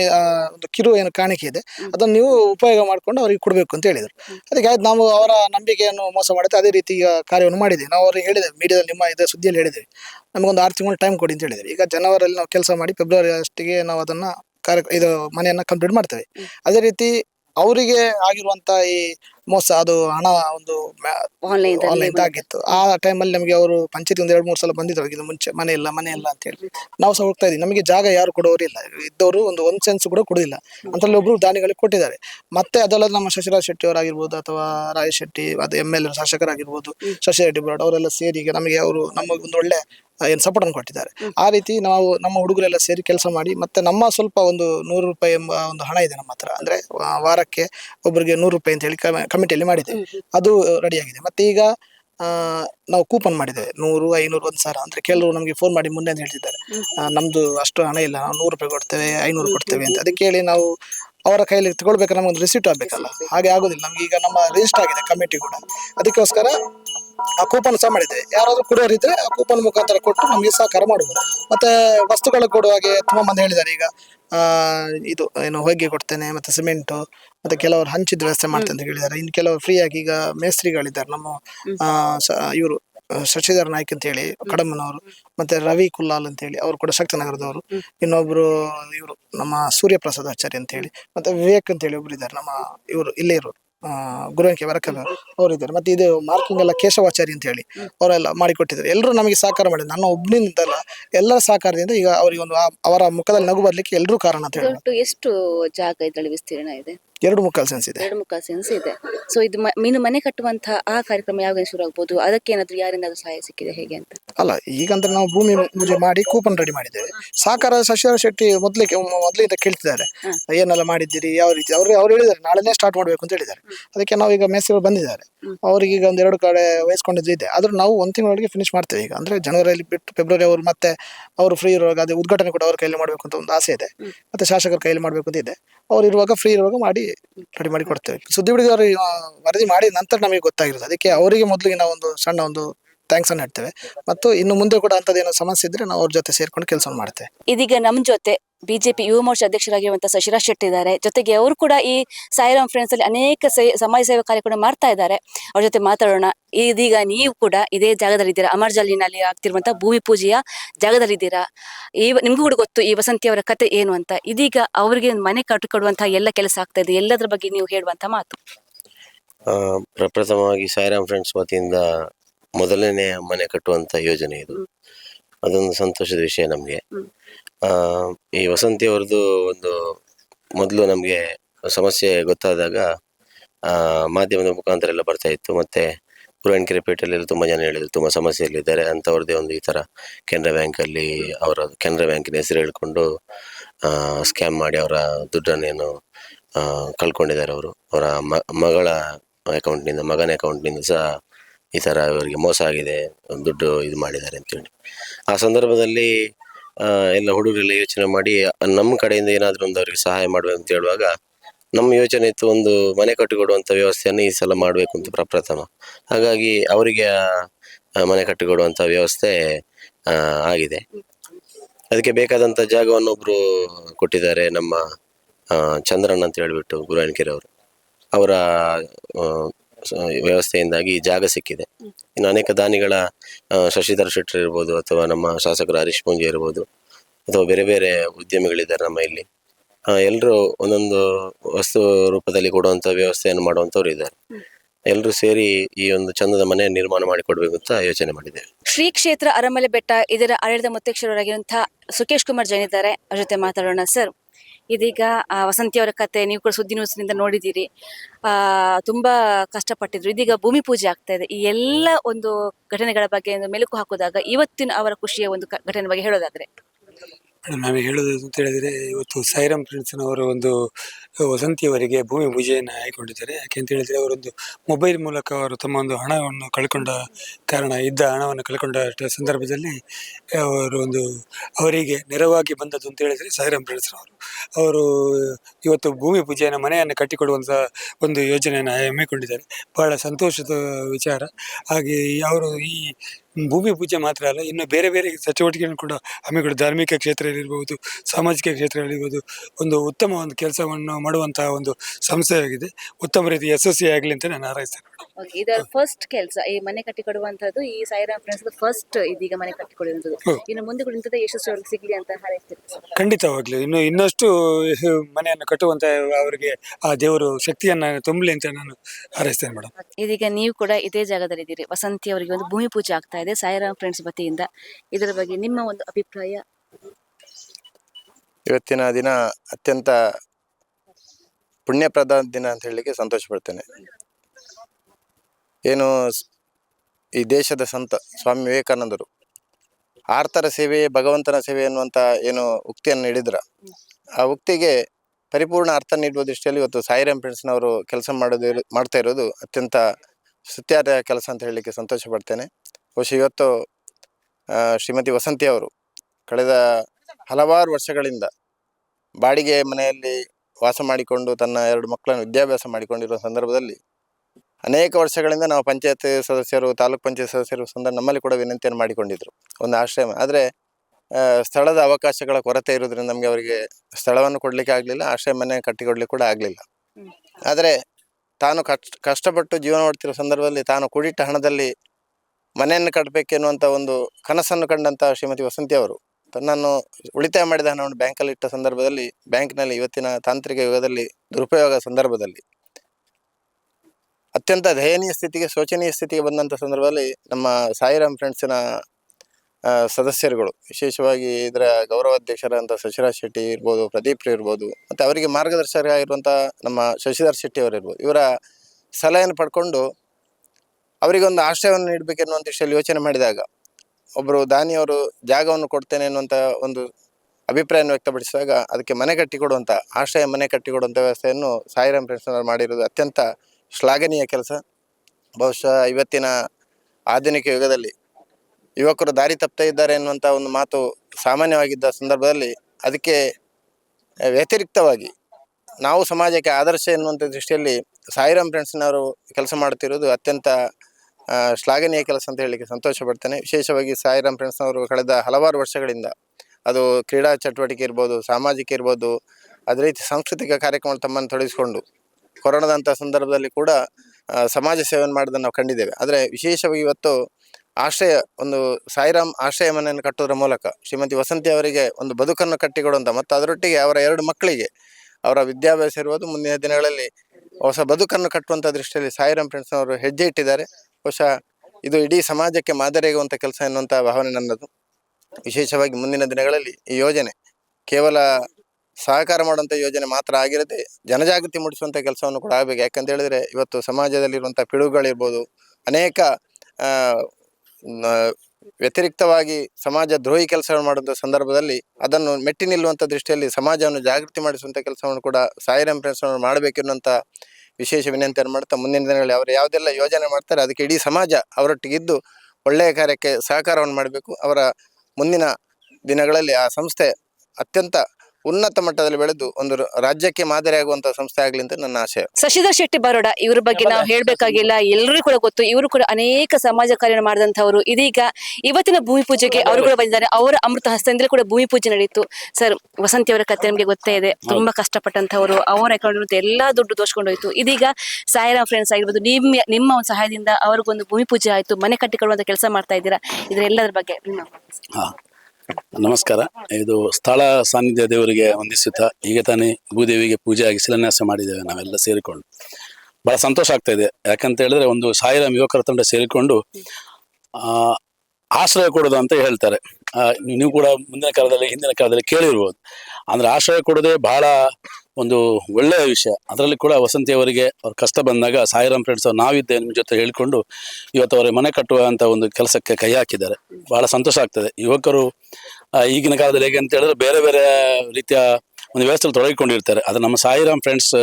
Speaker 3: ಒಂದು ಕಿರು ಏನು ಕಾಣಿಕೆ ಇದೆ. ಅದನ್ನು ನೀವು ಉಪಯೋಗ ಮಾಡ್ಕೊಂಡು ಅವ್ರಿಗೆ ಕೊಡಬೇಕು ಅಂತ ಹೇಳಿದರು. ಅದಕ್ಕೆ ಆಯ್ತು ನಾವು ಅವರ ನಂಬಿಕೆಯನ್ನು ಮೋಸ ಮಾಡುತ್ತೆ. ಅದೇ ರೀತಿ ಈಗ ಕಾರ್ಯವನ್ನು ಮಾಡಿದೆ. ನಾವು ಅವ್ರಿಗೆ ಹೇಳಿದೆ ಮೀಡಿಯಾದಲ್ಲಿ ನಿಮ್ಮ ಇದೇ ಸುದ್ದಿಯಲ್ಲಿ ಹೇಳಿದ್ದೇವೆ ನಮಗೊಂದು ಆರು ತಿಂಗಳು ಟೈಮ್ ಕೊಡಿ ಅಂತ ಹೇಳಿದ್ರು ಈಗ ಜನವರಲ್ಲಿ ನಾವು ಕೆಲಸ ಮಾಡಿ ಫೆಬ್ರವರಿ ಅಷ್ಟಿಗೆ ನಾವು ಅದನ್ನ ಕಾರ್ಯ ಇದು ಮನೆಯನ್ನ ಕಂಪ್ಲೀಟ್ ಮಾಡ್ತೇವೆ. ಅದೇ ರೀತಿ ಅವರಿಗೆ ಆಗಿರುವಂಥ ಈ ಮೋಸ ಅದು ಹಣ ಒಂದು
Speaker 6: ಆನ್ಲೈನ್
Speaker 3: ಆಗಿತ್ತು ಆ ಟೈಮಲ್ಲಿ ನಮಗೆ ಅವರು ಪಂಚಾಯತಿ ಒಂದು ಎರಡು ಮೂರು ಸಲ ಬಂದಿದ್ರು ಇದು ಮುಂಚೆ ಮನೆ ಇಲ್ಲ ಮನೆ ಇಲ್ಲ ಅಂತ ಹೇಳಿ. ನಾವು ಸಹ ಹೋಗ್ತಾ ಇದ್ದೀವಿ. ನಮಗೆ ಜಾಗ ಯಾರು ಕೊಡೋರು ಇಲ್ಲ. ಇದ್ದವರು ಒಂದು ಒಂದು ಸೆನ್ಸ್ ಕೂಡ ಕೊಡುದಿಲ್ಲ. ಅಂತಲ್ಲಿ ಒಬ್ರು ದಾನಿಗಳಿಗೆ ಕೊಟ್ಟಿದ್ದಾರೆ. ಮತ್ತೆ ಅದಲ್ಲದೆ ನಮ್ಮ ಶಶಿರಾಜ್ ಶೆಟ್ಟಿ ಅವರಾಗಿರ್ಬೋದು ಅಥವಾ ರಾಜೇಶ್ ಶೆಟ್ಟಿ ಅದು ಎಂ ಎಲ್ ಎ ಶಾಸಕರಾಗಿರ್ಬೋದು ಶಶಿ ರೆಡ್ಡಿ ಬ್ರಾಡ್ ಅವರೆಲ್ಲ ಸೇರಿ ಈಗ ನಮಗೆ ಅವರು ನಮಗೆ ಒಂದು ಒಳ್ಳೆ ಏನು ಸಪೋರ್ಟ್ ಅನ್ನು ಕೊಟ್ಟಿದ್ದಾರೆ. ಆ ರೀತಿ ನಾವು ನಮ್ಮ ಹುಡುಗರೆಲ್ಲ ಸೇರಿ ಕೆಲಸ ಮಾಡಿ ಮತ್ತೆ ನಮ್ಮ ಸ್ವಲ್ಪ ಒಂದು ನೂರು ರೂಪಾಯಿ ಎಂಬ ಒಂದು ಹಣ ಇದೆ ನಮ್ಮ ಹತ್ರ. ಅಂದ್ರೆ ವಾರಕ್ಕೆ ಒಬ್ಬರಿಗೆ ನೂರು ರೂಪಾಯಿ ಅಂತ ಹೇಳಿ ಕಮಿಟಿಯಲ್ಲಿ ಮಾಡಿದ್ದೇವೆ ಅದು ರೆಡಿ ಆಗಿದೆ. ಮತ್ತೆ ಈಗ ಆ, ನಾವು ಕೂಪನ್ ಮಾಡಿದ್ದೇವೆ. ನೂರು ಐನೂರು ಒಂದು ಸಾವಿರ ಅಂದ್ರೆ ಕೆಲವರು ನಮಗೆ ಫೋನ್ ಮಾಡಿ ಮುಂದೆ ಅಂತ ಹೇಳ್ತಿದ್ದಾರೆ. ಆ, ನಮ್ದು ಅಷ್ಟು ಹಣ ಇಲ್ಲ. ನಾವು ನೂರು ರೂಪಾಯಿ ಕೊಡ್ತೇವೆ ಐನೂರು ಕೊಡ್ತೇವೆ ಅಂತ. ಅದಕ್ಕೆ ಹೇಳಿ ನಾವು ಅವರ ಕೈಯಲ್ಲಿ ತಗೊಳ್ಬೇಕಾದ್ರೆ ನಮ್ಗೆ ರಿಸೀಟ್ ಆಗ್ಬೇಕಲ್ಲ. ಹಾಗೆ ಆಗೋದಿಲ್ಲ. ನಮ್ಗೆ ಈಗ ನಮ್ಮ ರಿಜಿಸ್ಟರ್ ಆಗಿದೆ ಕಮಿಟಿ ಕೂಡ. ಅದಕ್ಕೋಸ್ಕರ ಆ ಕೂಪನ್ ಸಹ ಮಾಡಿದ್ದೇವೆ ಯಾರಾದ್ರೂ ಕೊಡೋರಿದ್ರೆ ಆ ಕೂಪನ್ ಮುಖಾಂತರ ಕೊಟ್ಟು ನಮಗೆ ಸಹಕಾರ ಮಾಡಬಹುದು ಮತ್ತೆ ವಸ್ತುಗಳು ಕೊಡುವ ಹಾಗೆ ತುಂಬಾ ಮಂದಿ ಹೇಳಿದ್ದಾರೆ. ಈಗ ಆ ಇದು ಏನು ಹೊಗೆ ಕೊಡ್ತೇನೆ ಮತ್ತೆ ಸಿಮೆಂಟು ಮತ್ತೆ ಕೆಲವರು ಹಂಚಿದ ವ್ಯವಸ್ಥೆ ಮಾಡ್ತೇನೆ ಅಂತ ಹೇಳಿದ್ದಾರೆ. ಇನ್ನು ಕೆಲವರು ಫ್ರೀಯಾಗಿ ಆಗಿ ಈಗ ಮೇಸ್ತ್ರಿಗಳಿದ್ದಾರೆ. ನಮ್ಮ ಇವರು ಶಶಿಧರ್ ನಾಯ್ಕ್ ಅಂತ ಹೇಳಿ ಕಡಮ್ಮನವರು ಮತ್ತೆ ರವಿ ಕುಲ್ಲಾಲ್ ಅಂತ ಹೇಳಿ ಅವರು ಕೂಡ ಶಕ್ತನಗರದವರು ಇನ್ನೊಬ್ರು ಇವರು ನಮ್ಮ ಸೂರ್ಯಪ್ರಸಾದ್ ಆಚಾರ್ಯ ಅಂತ ಹೇಳಿ ಮತ್ತೆ ವಿವೇಕ್ ಅಂತ ಹೇಳಿ ಒಬ್ರು ಇದ್ದಾರೆ. ನಮ್ಮ ಇವರು ಇಲ್ಲೇ ಇರೋರು. ಗುರುವಂಕೆ ವರಕಲ್ ಅವರು ಇದ್ದಾರೆ. ಮತ್ತೆ ಇದು ಮಾರ್ಕಿಂಗ್ ಎಲ್ಲ ಕೇಶವಾಚಾರಿ ಅಂತ ಹೇಳಿ ಅವರೆಲ್ಲ ಮಾಡಿಕೊಟ್ಟಿದ್ದಾರೆ. ಎಲ್ಲರೂ ನಮಗೆ ಸಹಕಾರ ಮಾಡಿದ್ರು ನನ್ನ ಒಬ್ಬನಿಂದಲ್ಲ ಎಲ್ಲರ ಸಹಕಾರದಿಂದ ಈಗ ಅವರಿಗೆ ಒಂದು ಅವರ ಮುಖದಲ್ಲಿ ನಗು ಬರ್ಲಿಕ್ಕೆ ಎಲ್ಲರೂ ಕಾರಣ ಅಂತ ಹೇಳಿ
Speaker 6: ಎಷ್ಟು ಜಾಗ ಇದರಲ್ಲಿ ವಿಸ್ತೀರ್ಣ ಇದೆ?
Speaker 3: ಎರಡು ಮುಕ್ಕಾಲು ಸೆನ್ಸ್ ಇದೆ.
Speaker 6: ಎರಡು ಮುಕ್ಕಾಲು ಸೆನ್ಸ್ ಇದೆ. ಸೊ ಇದು ಮ- ಮೀನು ಮನೆ ಕಟ್ಟುವಂತಹ ಆ ಕಾರ್ಯಕ್ರಮ ಯಾವಾಗ ಶುರು ಆಗ್ಬೋದು ಅದಕ್ಕೆ ಏನಾದ್ರು ಯಾರಿಂದಾದ್ರೂ ಸಹಾಯ ಸಿಕ್ಕಿದೆ ಹೇಗೆ ಅಂತ?
Speaker 3: ಅಲ್ಲ ಈಗಂದ್ರೆ ನಾವು ಭೂಮಿ ಪೂಜೆ ಮಾಡಿ ಕೂಪನ್ ರೆಡಿ ಮಾಡಿದ್ದೇವೆ. ಸಾಕಾರ ಶಶಿಧರ ಶೆಟ್ಟಿ ಮೊದಲೇ ಮೊದಲಿಂದ ಕೇಳ್ತಿದ್ದಾರೆ. ಏನೆಲ್ಲ ಮಾಡಿದ್ದೀರಿ ಯಾವ ರೀತಿ ಅವರು ಅವ್ರು ಹೇಳಿದ್ದಾರೆ ನಾಳೆನೇ ಸ್ಟಾರ್ಟ್ ಮಾಡಬೇಕು ಅಂತ ಹೇಳಿದ್ದಾರೆ. ಅದಕ್ಕೆ ನಾವು ಈಗ ಮೇಸ್ತ್ರಿಗಳು ಬಂದಿದ್ದಾರೆ. ಅವ್ರಿಗೆ ಈಗ ಒಂದು ಎರಡು ಕಡೆ ವಹಿಸ್ಕೊಂಡಿದ್ದು ಇದೆ. ಆದ್ರೆ ನಾವು ಒಂದು ತಿಂಗಳೊಳಗೆ ಫಿನಿಶ್ ಮಾಡ್ತೇವೆ ಈಗ. ಅಂದ್ರೆ ಜನವರಿಯಲ್ಲಿ ಬಿಟ್ಟು ಫೆಬ್ರವರಿ ಅವರು ಮತ್ತೆ ಅವರು ಫ್ರೀ ಇರುವಾಗ ಅದೇ ಉದ್ಘಾಟನೆ ಕೂಡ ಅವ್ರ ಕೈಯಲ್ಲಿ ಮಾಡಬೇಕು ಅಂತ ಒಂದು ಆಸೆ ಇದೆ. ಮತ್ತೆ ಶಾಸಕರ ಕೈಯಲ್ಲಿ ಮಾಡಬೇಕು ಅಂತ ಇದೆ. ಅವ್ರು ಇರುವಾಗ ಫ್ರೀ ಇರುವಾಗ ಮಾಡಿ ರೆಡಿ ಮಾಡಿ ಕೊಡ್ತೇವೆ. ಸುದ್ದಿ ಬಿಡಿದವರು ವರದಿ ಮಾಡಿ ನಂತರ ನಮಗೆ ಗೊತ್ತಾಗಿರೋದು ಅದಕ್ಕೆ ಅವರಿಗೆ ಮೊದಲಿಗೆ ನಾವು ಒಂದು ಸಣ್ಣ ಒಂದು ಥ್ಯಾಂಕ್ಸ್ ಅನ್ನು ಹೇಳ್ತೇವೆ. ಮತ್ತು ಇನ್ನು ಮುಂದೆ ಕೂಡ ಏನೋ ಸಮಸ್ಯೆ ಇದ್ರೆ ನಾವು ಅವ್ರ ಜೊತೆ ಸೇರ್ಕೊಂಡು ಕೆಲಸ ಮಾಡ್ತೇವೆ.
Speaker 6: ಇದೀಗ ನಮ್ ಜೊತೆ ಬಿಜೆಪಿ ಯುವ ಮೋರ್ಚಾ ಅಧ್ಯಕ್ಷರಾಗಿರುವಂತಹ ಶಶಿರಾಜ್ ಶೆಟ್ಟಿ ಇದ್ದಾರೆ. ಜೊತೆಗೆ ಅವರು ಕೂಡ ಈ ಸಾಯಿರಾಮ್ ಫ್ರೆಂಡ್ಸ್ ಅಲ್ಲಿ ಅನೇಕ ಸೇ- ಸಮಾಜ ಸೇವಾ ಕಾರ್ಯಕ್ರಮ ಮಾಡ್ತಾ ಇದ್ದಾರೆ. ಅವ್ರ ಜೊತೆ ಮಾತಾಡೋಣ. ಇದೀಗ ನೀವು ಕೂಡ ಇದೇ ಜಾಗದಲ್ಲಿದ್ದೀರಾ ಅಮರ್ಜಲ್ಲಿನಲ್ಲಿ ಆಗ್ತಿರುವಂತಹ ಭೂಮಿ ಪೂಜೆಯ ಜಾಗದಲ್ಲಿದ್ದೀರಾ ಈ ನಿಮ್ಗೂ ಕೂಡ ಗೊತ್ತು ಈ ವಸಂತಿ ಅವರ ಕತೆ ಏನು ಅಂತ. ಇದೀಗ ಅವರಿಗೆ ಒಂದು ಮನೆ ಕಟ್ಟಿಕೊಡುವಂತಹ ಎಲ್ಲ ಕೆಲಸ ಆಗ್ತಾ ಇದೆ. ಎಲ್ಲದರ ಬಗ್ಗೆ ನೀವು ಹೇಳುವಂತಹ ಮಾತು.
Speaker 4: ಪ್ರಪ್ರಥಮವಾಗಿ ಸಾಯಿರಾಮ್ ಫ್ರೆಂಡ್ಸ್ ವತಿಯಿಂದ ಮೊದಲನೇ ಮನೆ ಕಟ್ಟುವಂತ ಯೋಜನೆ ಇದು. ಅದೊಂದು ಸಂತೋಷದ ವಿಷಯ ನಮಗೆ. ಈ ವಸಂತಿ ಅವ್ರದ್ದು ಒಂದು ಮೊದಲು ನಮಗೆ ಸಮಸ್ಯೆ ಗೊತ್ತಾದಾಗ ಆ, ಮಾಧ್ಯಮದ ಮುಖಾಂತರ ಎಲ್ಲ ಬರ್ತಾ ಇತ್ತು. ಮತ್ತೆ ಪುರಾಣಕೆರೆ ಪೇಟೆಯಲ್ಲಿ ತುಂಬ ಜನ ಹೇಳಿದ್ರು. ತುಂಬ ಸಮಸ್ಯೆಯಲ್ಲಿದ್ದಾರೆ. ಅಂಥವ್ರದ್ದೇ ಒಂದು ಈ ಥರ ಕೆನರಾ ಬ್ಯಾಂಕಲ್ಲಿ ಅವರ ಕೆನರಾ ಬ್ಯಾಂಕಿನ ಹೆಸರು ಹೇಳ್ಕೊಂಡು ಸ್ಕ್ಯಾಮ್ ಮಾಡಿ ಅವರ ದುಡ್ಡನ್ನೇನು ಆ, ಕಳ್ಕೊಂಡಿದ್ದಾರೆ ಅವರು. ಅವರ ಮ ಮಗಳ ಅಕೌಂಟ್ನಿಂದ ಮಗನ ಅಕೌಂಟ್ನಿಂದ ಸಹ ಈ ಥರ ಇವರಿಗೆ ಮೋಸ ಆಗಿದೆ, ದುಡ್ಡು ಇದು ಮಾಡಿದ್ದಾರೆ ಅಂತೇಳಿ ಆ ಸಂದರ್ಭದಲ್ಲಿ ಎಲ್ಲ ಹುಡುಗರೆಲ್ಲ ಯೋಚನೆ ಮಾಡಿ, ನಮ್ಮ ಕಡೆಯಿಂದ ಏನಾದರೂ ಒಂದು ಅವರಿಗೆ ಸಹಾಯ ಮಾಡಬೇಕು ಅಂತ ಹೇಳುವಾಗ, ನಮ್ಮ ಯೋಚನೆ ಇತ್ತು ಒಂದು ಮನೆ ಕಟ್ಟಿಕೊಡುವಂಥ ವ್ಯವಸ್ಥೆಯನ್ನು ಈ ಸಲ ಮಾಡಬೇಕು ಅಂತ ಪ್ರಪ್ರಥಮ. ಹಾಗಾಗಿ ಅವರಿಗೆ ಮನೆ ಕಟ್ಟಿಕೊಡುವಂಥ ವ್ಯವಸ್ಥೆ ಆಗಿದೆ. ಅದಕ್ಕೆ ಬೇಕಾದಂಥ ಜಾಗವನ್ನು ಒಬ್ರು ಕೊಟ್ಟಿದ್ದಾರೆ, ನಮ್ಮ ಚಂದ್ರನ್ ಅಂತ ಹೇಳಿಬಿಟ್ಟು ಗುರುವಾಣಿಕೆರೆ ಅವರು. ಅವರ ಸ- ವ್ಯವಸ್ಥೆಯಿಂದಾಗಿ ಜಾಗ ಸಿಕ್ಕಿದೆ. ಇನ್ನು ಅನೇಕ ದಾನಿಗಳ ಆ, ಶಶಿಧರ್ ಶೆಟ್ಟರ್ ಇರ್ಬೋದು ಅಥವಾ ನಮ್ಮ ಶಾಸಕರು ಹರೀಶ್ ಪೂಂಜೆ ಇರ್ಬೋದು ಅಥವಾ ಬೇರೆ ಬೇರೆ ಉದ್ಯಮಿಗಳಿದ್ದಾರೆ ನಮ್ಮ ಇಲ್ಲಿ. ಎಲ್ಲರೂ ಒಂದೊಂದು ವಸ್ತು ರೂಪದಲ್ಲಿ ಕೊಡುವಂಥ ವ್ಯವಸ್ಥೆಯನ್ನು ಮಾಡುವಂಥವ್ರು ಇದ್ದಾರೆ. ಎಲ್ಲರೂ ಸೇರಿ ಈ ಒಂದು ಚಂದದ ಮನೆ ನಿರ್ಮಾಣ ಮಾಡಿಕೊಡ್ಬೇಕು ಅಂತ ಯೋಚನೆ ಮಾಡಿದ್ದೇವೆ.
Speaker 6: ಶ್ರೀ ಕ್ಷೇತ್ರ ಅರಮಲೆ ಬೆಟ್ಟ ಇದರ ಆಡಳಿತ ಮುಖ್ಯಸ್ಥರಾಗಿರುವಂತಹ ಸುಕೇಶ್ ಕುಮಾರ್ ಜೈನ್ ಇದ್ದಾರೆ. ಅವ್ರ ಜೊತೆ ಮಾತಾಡೋಣ ಸರ್. ಇದೀಗ ವಸಂತಿ ಅವರ ಕತೆ, ನೀವು ಕೂಡ ಸುದ್ದಿ ನ್ಯೂಸ್ನಿಂದ ನೋಡಿದ್ದೀರಿ. ತುಂಬಾ ಕಷ್ಟಪಟ್ಟಿದ್ರು. ಇದೀಗ ಭೂಮಿ ಪೂಜೆ ಆಗ್ತಾ ಇದೆ. ಈ ಎಲ್ಲ ಒಂದು ಘಟನೆಗಳ ಬಗ್ಗೆ ಒಂದು ಮೆಲುಕು ಹಾಕೋದಾಗ ಇವತ್ತಿನ ಅವರ ಖುಷಿಯ ಒಂದು ಘಟನೆ ಬಗ್ಗೆ ಹೇಳೋದಾದ್ರೆ.
Speaker 10: ನಾನು ಹೇಳೋದು ಅಂತ ಹೇಳಿದರೆ, ಇವತ್ತು ಸಾಯಿರಾಮ್ ಫ್ರೆಂಡ್ಸ್ನವರು ಒಂದು, ವಸಂತಿಯವರಿಗೆ ಭೂಮಿ ಪೂಜೆಯನ್ನು ಆಯ್ಕೊಂಡಿದ್ದಾರೆ. ಯಾಕೆ ಅಂತ ಹೇಳಿದರೆ, ಅವರೊಂದು ಮೊಬೈಲ್ ಮೂಲಕ ಅವರು ತಮ್ಮ ಒಂದು ಹಣವನ್ನು ಕಳ್ಕೊಂಡ ಕಾರಣ, ಇದ್ದ ಹಣವನ್ನು ಕಳ್ಕೊಂಡ ಸಂದರ್ಭದಲ್ಲಿ ಅವರು ಒಂದು ಅವರಿಗೆ ನೆರವಾಗಿ ಬಂದದ್ದು ಅಂತ ಹೇಳಿದರೆ ಸಾಯಿರಾಮ್ ಪ್ರಿನ್ಸ್ನವರು. ಅವರು ಇವತ್ತು ಭೂಮಿ ಪೂಜೆಯನ್ನು, ಮನೆಯನ್ನು ಕಟ್ಟಿಕೊಡುವಂಥ ಒಂದು ಯೋಜನೆಯನ್ನು ಹಮ್ಮಿಕೊಂಡಿದ್ದಾರೆ ಬಹಳ ಸಂತೋಷದ ವಿಚಾರ. ಹಾಗೆ ಅವರು ಈ ಭೂಮಿ ಪೂಜೆ ಮಾತ್ರ ಅಲ್ಲ ಇನ್ನು ಬೇರೆ ಬೇರೆ ಚಟುವಟಿಕೆಗಳನ್ನು ಕೂಡ ಹಮ್ಮಿಕೊಂಡು ಧಾರ್ಮಿಕ ಕ್ಷೇತ್ರದಲ್ಲಿರ್ಬೋದು ಸಾಮಾಜಿಕ ಕ್ಷೇತ್ರದಲ್ಲಿರ್ಬೋದು ಒಂದು ಉತ್ತಮ ಒಂದು ಕೆಲಸವನ್ನು ಮಾಡುವಂತಹ ಒಂದು ಸಂಸ್ಥೆಯಾಗಿದೆ. ಉತ್ತಮ ರೀತಿ ಯಶಸ್ವಿ ಆಗಲಿ ಅಂತ ನಾನು ಹಾರೈಸ್ತೇನೆ.
Speaker 6: ಇದರ ಫಸ್ಟ್ ಕೆಲಸ ಈ ಮನೆ ಕಟ್ಟಿಕೊಡುವಂತದ್ದು ಈ ಸಾಯಿರಾಮ್ ಫ್ರೆಂಡ್ಸ್ ಫಸ್ಟ್ ಇದೀಗ ಮನೆ ಕಟ್ಟಿಕೊಡುವಂಥದ್ದು
Speaker 10: ಹೌದು.
Speaker 6: ಇನ್ನು ಮುಂದೆ ಕೂಡ ಇಂಥದ್ದು ಯಶಸ್ಸು ಅವ್ರಿಗೆ ಸಿಗ್ಲಿ ಅಂತ ಹಾರೈಸ್ತೀನಿ.
Speaker 10: ಖಂಡಿತವಾಗ್ಲಿ. ಇನ್ನು ಇನ್ನಷ್ಟು ಮನೆಯನ್ನು ಕಟ್ಟುವಂತ ಅವರಿಗೆ ಆ ದೇವರು ಶಕ್ತಿಯನ್ನ ತುಂಬಲಿ ಅಂತ ನಾನು ಹಾರೈಸ್ತೇನೆ ಮೇಡಮ್
Speaker 6: ಇದೀಗ ನೀವು ಕೂಡ ಇದೇ ಜಾಗದಲ್ಲಿದ್ದೀರಿ. ವಸಂತಿ ಅವರಿಗೆ ಒಂದು ಭೂಮಿ ಪೂಜೆ ಆಗ್ತಾ ಇದೆ ಸಾಯಿರಾಮ್ ಫ್ರೆಂಡ್ಸ್ ವತಿಯಿಂದ. ಇದರ ಬಗ್ಗೆ ನಿಮ್ಮ ಒಂದು ಅಭಿಪ್ರಾಯ?
Speaker 11: ಇವತ್ತಿನ ದಿನ ಅತ್ಯಂತ ಪುಣ್ಯಪ್ರದ ದಿನ ಅಂತ ಹೇಳಲಿಕ್ಕೆ ಸಂತೋಷ ಪಡ್ತೇನೆ. ಏನು ಈ ದೇಶದ ಸಂತ ಸ್ವಾಮಿ ವಿವೇಕಾನಂದರು, ಆರ್ತರ ಸೇವೆ, ಭಗವಂತನ ಸೇವೆ ಎನ್ನುವಂಥ ಏನು ಉಕ್ತಿಯನ್ನು ನೀಡಿದ್ರ, ಆ ಉಕ್ತಿಗೆ ಪರಿಪೂರ್ಣ ಅರ್ಥ ನೀಡುವ ದೃಷ್ಟಿಯಲ್ಲಿ ಇವತ್ತು ಸಾಯಿರಾಮ್ ಫ್ರೆಂಡ್ಸ್ನವರು ಕೆಲಸ ಮಾಡೋದು, ಮಾಡ್ತಾ ಇರೋದು ಅತ್ಯಂತ ಸ್ತುತ್ಯಾರ್ಹ ಕೆಲಸ ಅಂತ ಹೇಳಲಿಕ್ಕೆ ಸಂತೋಷ ಪಡ್ತೇನೆ. ಬಹುಶಃ ಇವತ್ತು ಶ್ರೀಮತಿ ವಸಂತಿ ಅವರು ಕಳೆದ ಹಲವಾರು ವರ್ಷಗಳಿಂದ ಬಾಡಿಗೆ ಮನೆಯಲ್ಲಿ ವಾಸ ಮಾಡಿಕೊಂಡು ತನ್ನ ಎರಡು ಮಕ್ಕಳನ್ನು ವಿದ್ಯಾಭ್ಯಾಸ ಮಾಡಿಕೊಂಡಿರುವ ಸಂದರ್ಭದಲ್ಲಿ ಅನೇಕ ವರ್ಷಗಳಿಂದ ನಾವು ಪಂಚಾಯತ್ ಸದಸ್ಯರು ತಾಲೂಕ್ ಪಂಚಾಯತ್ ಸದಸ್ಯರು ಸಂದ ನಮ್ಮಲ್ಲಿ ಕೂಡ ವಿನಂತಿಯನ್ನು ಮಾಡಿಕೊಂಡಿದ್ದರು ಒಂದು ಆಶ್ರಯ ಆದರೆ ಸ್ಥಳದ ಅವಕಾಶಗಳ ಕೊರತೆ ಇರೋದ್ರಿಂದ ನಮಗೆ ಅವರಿಗೆ ಸ್ಥಳವನ್ನು ಕೊಡಲಿಕ್ಕೆ ಆಗಲಿಲ್ಲ ಆಶ್ರಯ ಮನೆ ಕಟ್ಟಿಕೊಡ್ಲಿಕ್ಕೆ ಕೂಡ ಆಗಲಿಲ್ಲ. ಆದರೆ ತಾನು ಕಷ್ಟ ಕಷ್ಟಪಟ್ಟು ಜೀವನ ಮಾಡ್ತಿರೋ ಸಂದರ್ಭದಲ್ಲಿ ತಾನು ಕೂಡಿಟ್ಟ ಹಣದಲ್ಲಿ ಮನೆಯನ್ನು ಕಟ್ಟಬೇಕೆನ್ನುವಂಥ ಒಂದು ಕನಸನ್ನು ಕಂಡಂಥ ಶ್ರೀಮತಿ ವಸಂತಿ ಅವರು ತನ್ನನ್ನು ಉಳಿತಾಯ ಮಾಡಿದ ಹಣವನ್ನು ಬ್ಯಾಂಕಲ್ಲಿ ಇಟ್ಟ ಸಂದರ್ಭದಲ್ಲಿ, ಬ್ಯಾಂಕ್ನಲ್ಲಿ ಇವತ್ತಿನ ತಾಂತ್ರಿಕ ಯುಗದಲ್ಲಿ ದುರುಪಯೋಗ ಸಂದರ್ಭದಲ್ಲಿ, ಅತ್ಯಂತ ದಯನೀಯ ಸ್ಥಿತಿಗೆ, ಶೋಚನೀಯ ಸ್ಥಿತಿಗೆ ಬಂದಂಥ ಸಂದರ್ಭದಲ್ಲಿ ನಮ್ಮ ಸಾಯಿರಾಮ್ ಫ್ರೆಂಡ್ಸಿನ ಸದಸ್ಯರುಗಳು, ವಿಶೇಷವಾಗಿ ಇದರ ಗೌರವಾಧ್ಯಕ್ಷರಾದಂಥ ಶಶಿರಾಜ್ ಶೆಟ್ಟಿ ಇರ್ಬೋದು, ಪ್ರದೀಪ್ ಇರ್ಬೋದು, ಮತ್ತು ಅವರಿಗೆ ಮಾರ್ಗದರ್ಶಕರಾಗಿರುವಂಥ ನಮ್ಮ ಶಶಿಧರ್ ಶೆಟ್ಟಿ ಅವರು ಇರ್ಬೋದು ಇವರ ಸಲಹೆಯನ್ನು ಪಡ್ಕೊಂಡು ಅವರಿಗೊಂದು ಆಶ್ರಯವನ್ನು ನೀಡಬೇಕೆನ್ನುವಂಥ ವಿಷಯದಲ್ಲಿ ಯೋಚನೆ ಮಾಡಿದಾಗ ಒಬ್ಬರು ದಾನಿಯವರು ಜಾಗವನ್ನು ಕೊಡ್ತೇನೆ ಎನ್ನುವಂಥ ಒಂದು ಅಭಿಪ್ರಾಯವನ್ನು ವ್ಯಕ್ತಪಡಿಸಿದಾಗ ಅದಕ್ಕೆ ಮನೆ ಕಟ್ಟಿಕೊಡುವಂಥ, ಆಶ್ರಯ ಮನೆ ಕಟ್ಟಿಕೊಡುವಂಥ ವ್ಯವಸ್ಥೆಯನ್ನು ಸಾಯಿರಾಮ್ ಫ್ರೆಂಡ್ಸ್ನವರು ಮಾಡಿರೋದು ಅತ್ಯಂತ ಶ್ಲಾಘನೀಯ ಕೆಲಸ. ಬಹುಶಃ ಇವತ್ತಿನ ಆಧುನಿಕ ಯುಗದಲ್ಲಿ ಯುವಕರು ದಾರಿ ತಪ್ತಾ ಇದ್ದಾರೆ ಎನ್ನುವಂಥ ಒಂದು ಮಾತು ಸಾಮಾನ್ಯವಾಗಿದ್ದ ಸಂದರ್ಭದಲ್ಲಿ ಅದಕ್ಕೆ ವ್ಯತಿರಿಕ್ತವಾಗಿ ನಾವು ಸಮಾಜಕ್ಕೆ ಆದರ್ಶ ಎನ್ನುವಂಥ ದೃಷ್ಟಿಯಲ್ಲಿ ಸಾಯಿರಾಮ್ ಫ್ರೆಂಡ್ಸ್ನವರು ಕೆಲಸ ಮಾಡ್ತಿರೋದು ಅತ್ಯಂತ ಶ್ಲಾಘನೀಯ ಕೆಲಸ ಅಂತ ಹೇಳಲಿಕ್ಕೆ ಸಂತೋಷ ಪಡ್ತೇನೆ. ವಿಶೇಷವಾಗಿ ಸಾಯಿರಾಮ್ ಫ್ರೆಂಡ್ಸ್ನವರು ಕಳೆದ ಹಲವಾರು ವರ್ಷಗಳಿಂದ ಅದು ಕ್ರೀಡಾ ಚಟುವಟಿಕೆ ಇರ್ಬೋದು, ಸಾಮಾಜಿಕ ಇರ್ಬೋದು, ಅದೇ ರೀತಿ ಸಾಂಸ್ಕೃತಿಕ ಕಾರ್ಯಕ್ರಮ ತಮ್ಮನ್ನು ತೊಡಗಿಸಿಕೊಂಡು ಕೊರೋನಾದಂಥ ಸಂದರ್ಭದಲ್ಲಿ ಕೂಡ ಸಮಾಜ ಸೇವೆಯನ್ನು ಮಾಡೋದನ್ನು ನಾವು ಕಂಡಿದ್ದೇವೆ. ಆದರೆ ವಿಶೇಷವಾಗಿ ಇವತ್ತು ಆಶ್ರಯ, ಒಂದು ಸಾಯಿರಾಮ್ ಆಶ್ರಯ ಮನೆಯನ್ನು ಕಟ್ಟುವುದರ ಮೂಲಕ ಶ್ರೀಮತಿ ವಸಂತಿ ಅವರಿಗೆ ಒಂದು ಬದುಕನ್ನು ಕಟ್ಟಿಕೊಡುವಂಥ ಮತ್ತು ಅದರೊಟ್ಟಿಗೆ ಅವರ ಎರಡು ಮಕ್ಕಳಿಗೆ ಅವರ ವಿದ್ಯಾಭ್ಯಾಸ ಇರ್ಬೋದು. ಮುಂದಿನ ದಿನಗಳಲ್ಲಿ ಹೊಸ ಬದುಕನ್ನು ಕಟ್ಟುವಂಥ ದೃಷ್ಟಿಯಲ್ಲಿ ಸಾಯಿರಾಮ್ ಫ್ರೆಂಡ್ಸ್ನವರು ಹೆಜ್ಜೆ ಇಟ್ಟಿದ್ದಾರೆ. ಬಹುಶಃ ಇದು ಇಡೀ ಸಮಾಜಕ್ಕೆ ಮಾದರಿಯಾಗುವಂಥ ಕೆಲಸ ಎನ್ನುವಂಥ ಭಾವನೆ ನನ್ನದು. ವಿಶೇಷವಾಗಿ ಮುಂದಿನ ದಿನಗಳಲ್ಲಿ ಈ ಯೋಜನೆ ಕೇವಲ ಸಹಕಾರ ಮಾಡುವಂಥ ಯೋಜನೆ ಮಾತ್ರ ಆಗಿರದೆ ಜನಜಾಗೃತಿ ಮೂಡಿಸುವಂಥ ಕೆಲಸವನ್ನು ಕೂಡ ಆಗಬೇಕು. ಯಾಕಂತ ಹೇಳಿದ್ರೆ ಇವತ್ತು ಸಮಾಜದಲ್ಲಿರುವಂಥ ಪಿಡುಗುಗಳಿರ್ಬೋದು, ಅನೇಕ ವ್ಯತಿರಿಕ್ತವಾಗಿ ಸಮಾಜ ದ್ರೋಹಿ ಕೆಲಸಗಳು ಮಾಡುವಂಥ ಸಂದರ್ಭದಲ್ಲಿ ಅದನ್ನು ಮೆಟ್ಟಿ ನಿಲ್ಲುವಂಥ ದೃಷ್ಟಿಯಲ್ಲಿ ಸಮಾಜವನ್ನು ಜಾಗೃತಿ ಮಾಡಿಸುವಂಥ ಕೆಲಸವನ್ನು ಕೂಡ ಸಾಯಿರಾಮ್ ಫ್ರೆಂಡ್ಸ್ನವರು ಮಾಡಬೇಕೆನ್ನುವಂಥ ವಿಶೇಷ ವಿನಂತಿಯನ್ನು ಮಾಡ್ತಾ ಮುಂದಿನ ದಿನಗಳಲ್ಲಿ ಅವರು ಯಾವುದೆಲ್ಲ ಯೋಜನೆ ಮಾಡ್ತಾರೆ ಅದಕ್ಕೆ ಇಡೀ ಸಮಾಜ ಅವರೊಟ್ಟಿಗಿದ್ದು ಒಳ್ಳೆಯ ಕಾರ್ಯಕ್ಕೆ ಸಹಕಾರವನ್ನು ಮಾಡಬೇಕು. ಅವರ ಮುಂದಿನ ದಿನಗಳಲ್ಲಿ ಆ ಸಂಸ್ಥೆ ಅತ್ಯಂತ ಉನ್ನತ ಮಟ್ಟದಲ್ಲಿ ಬೆಳೆದು ಒಂದು ರಾಜ್ಯಕ್ಕೆ ಮಾದರಿಯಾಗುವಂತಹ ಸಂಸ್ಥೆ ಆಗಲಿ ಅಂತ ನನ್ನ ಆಶಯ
Speaker 6: ಶಶಿಧರ್ ಶೆಟ್ಟಿ ಬರೋಡ ಇವ್ರ ಬಗ್ಗೆ ನಾವು ಹೇಳ್ಬೇಕಾಗಿಲ್ಲ. ಎಲ್ಲರಿಗೂ ಕೂಡ ಗೊತ್ತು ಇವರು ಕೂಡ ಅನೇಕ ಸಮಾಜ ಕಾರ್ಯ ಮಾಡಿದಂತವರು ಇದೀಗ ಇವತ್ತಿನ ಭೂಮಿ ಪೂಜೆಗೆ ಅವರು ಕೂಡ ಬಂದಿದ್ದಾರೆ. ಅವರ ಅಮೃತ ಹಸ್ತದಿಂದಲೇ ಕೂಡ ಭೂಮಿ ಪೂಜೆ ನಡೆಯಿತು ಸರ್ ವಸಂತಿ ಅವರ ಕತೆ ನಮಗೆ ಗೊತ್ತೇ ಇದೆ. ತುಂಬಾ ಕಷ್ಟಪಟ್ಟಂತವರು ಅವರ ಅಕೌಂಟ್ ಎಲ್ಲಾ ದುಡ್ಡು ದೋಚ್ಕೊಂಡು ಹೋಯ್ತು. ಇದೀಗ ಸಾಯಿರಾಮ್ ಫ್ರೆಂಡ್ಸ್ ಆಗಿರ್ಬೋದು ನಿಮ್ಮ ನಿಮ್ಮ ಒಂದು ಸಹಾಯದಿಂದ ಅವ್ರಿಗೊಂದು ಭೂಮಿ ಪೂಜೆ ಆಯ್ತು. ಮನೆ ಕಟ್ಟಿಕೊಳ್ಳುವಂತ ಕೆಲಸ ಮಾಡ್ತಾ ಇದ್ದೀರಾ. ಇದ್ರ ಎಲ್ಲದರ ಬಗ್ಗೆ ನಿಮ್ಮ
Speaker 5: ಹಾ. ನಮಸ್ಕಾರ. ಇದು ಸ್ಥಳ ಸಾನ್ನಿಧ್ಯ ದೇವರಿಗೆ ವಂದಿಸುತ್ತಾ ಈಗ ತಾನೇ ಭೂದೇವಿಗೆ ಪೂಜೆ ಆಗಿ ಶಿಲಾನ್ಯಾಸ ಮಾಡಿದ್ದೇವೆ ನಾವೆಲ್ಲ ಸೇರಿಕೊಂಡು. ಬಹಳ ಸಂತೋಷ ಆಗ್ತಾ ಇದೆ. ಯಾಕಂತ ಹೇಳಿದ್ರೆ ಒಂದು ಸಾವಿರ ಯುವಕರ ತಂಡ ಸೇರಿಕೊಂಡು ಆಶ್ರಯ ಕೊಡೋದು ಅಂತ ಹೇಳ್ತಾರೆ. ನೀವು ಕೂಡ ಮುಂದಿನ ಕಾಲದಲ್ಲಿ, ಹಿಂದಿನ ಕಾಲದಲ್ಲಿ ಕೇಳಿರ್ಬೋದು. ಅಂದ್ರೆ ಆಶ್ರಯ ಕೊಡೋದೇ ಬಹಳ ಒಂದು ಒಳ್ಳೆಯ ವಿಷಯ. ಅದರಲ್ಲಿ ಕೂಡ ವಸಂತಿ ಅವರಿಗೆ ಅವ್ರ ಕಷ್ಟ ಬಂದಾಗ ಸಾಯಿರಾಮ್ ಫ್ರೆಂಡ್ಸ್ ನಾವಿದ್ದೆ ನಿಮ್ಮ ಜೊತೆ ಹೇಳಿಕೊಂಡು ಇವತ್ತು ಅವರ ಮನೆ ಕಟ್ಟುವಂಥ ಒಂದು ಕೆಲಸಕ್ಕೆ ಕೈ ಹಾಕಿದ್ದಾರೆ. ಭಾಳ ಸಂತೋಷ ಆಗ್ತದೆ. ಯುವಕರು ಈಗಿನ ಕಾಲದಲ್ಲಿ ಹೇಗೆ ಅಂತ ಹೇಳಿದ್ರೆ ಬೇರೆ ಬೇರೆ ರೀತಿಯ ಒಂದು ವ್ಯವಸ್ಥೆಯಲ್ಲಿ ತೊಡಗಿಕೊಂಡಿರ್ತಾರೆ. ಅದು ನಮ್ಮ ಸಾಯಿರಾಮ್ ಫ್ರೆಂಡ್ಸ್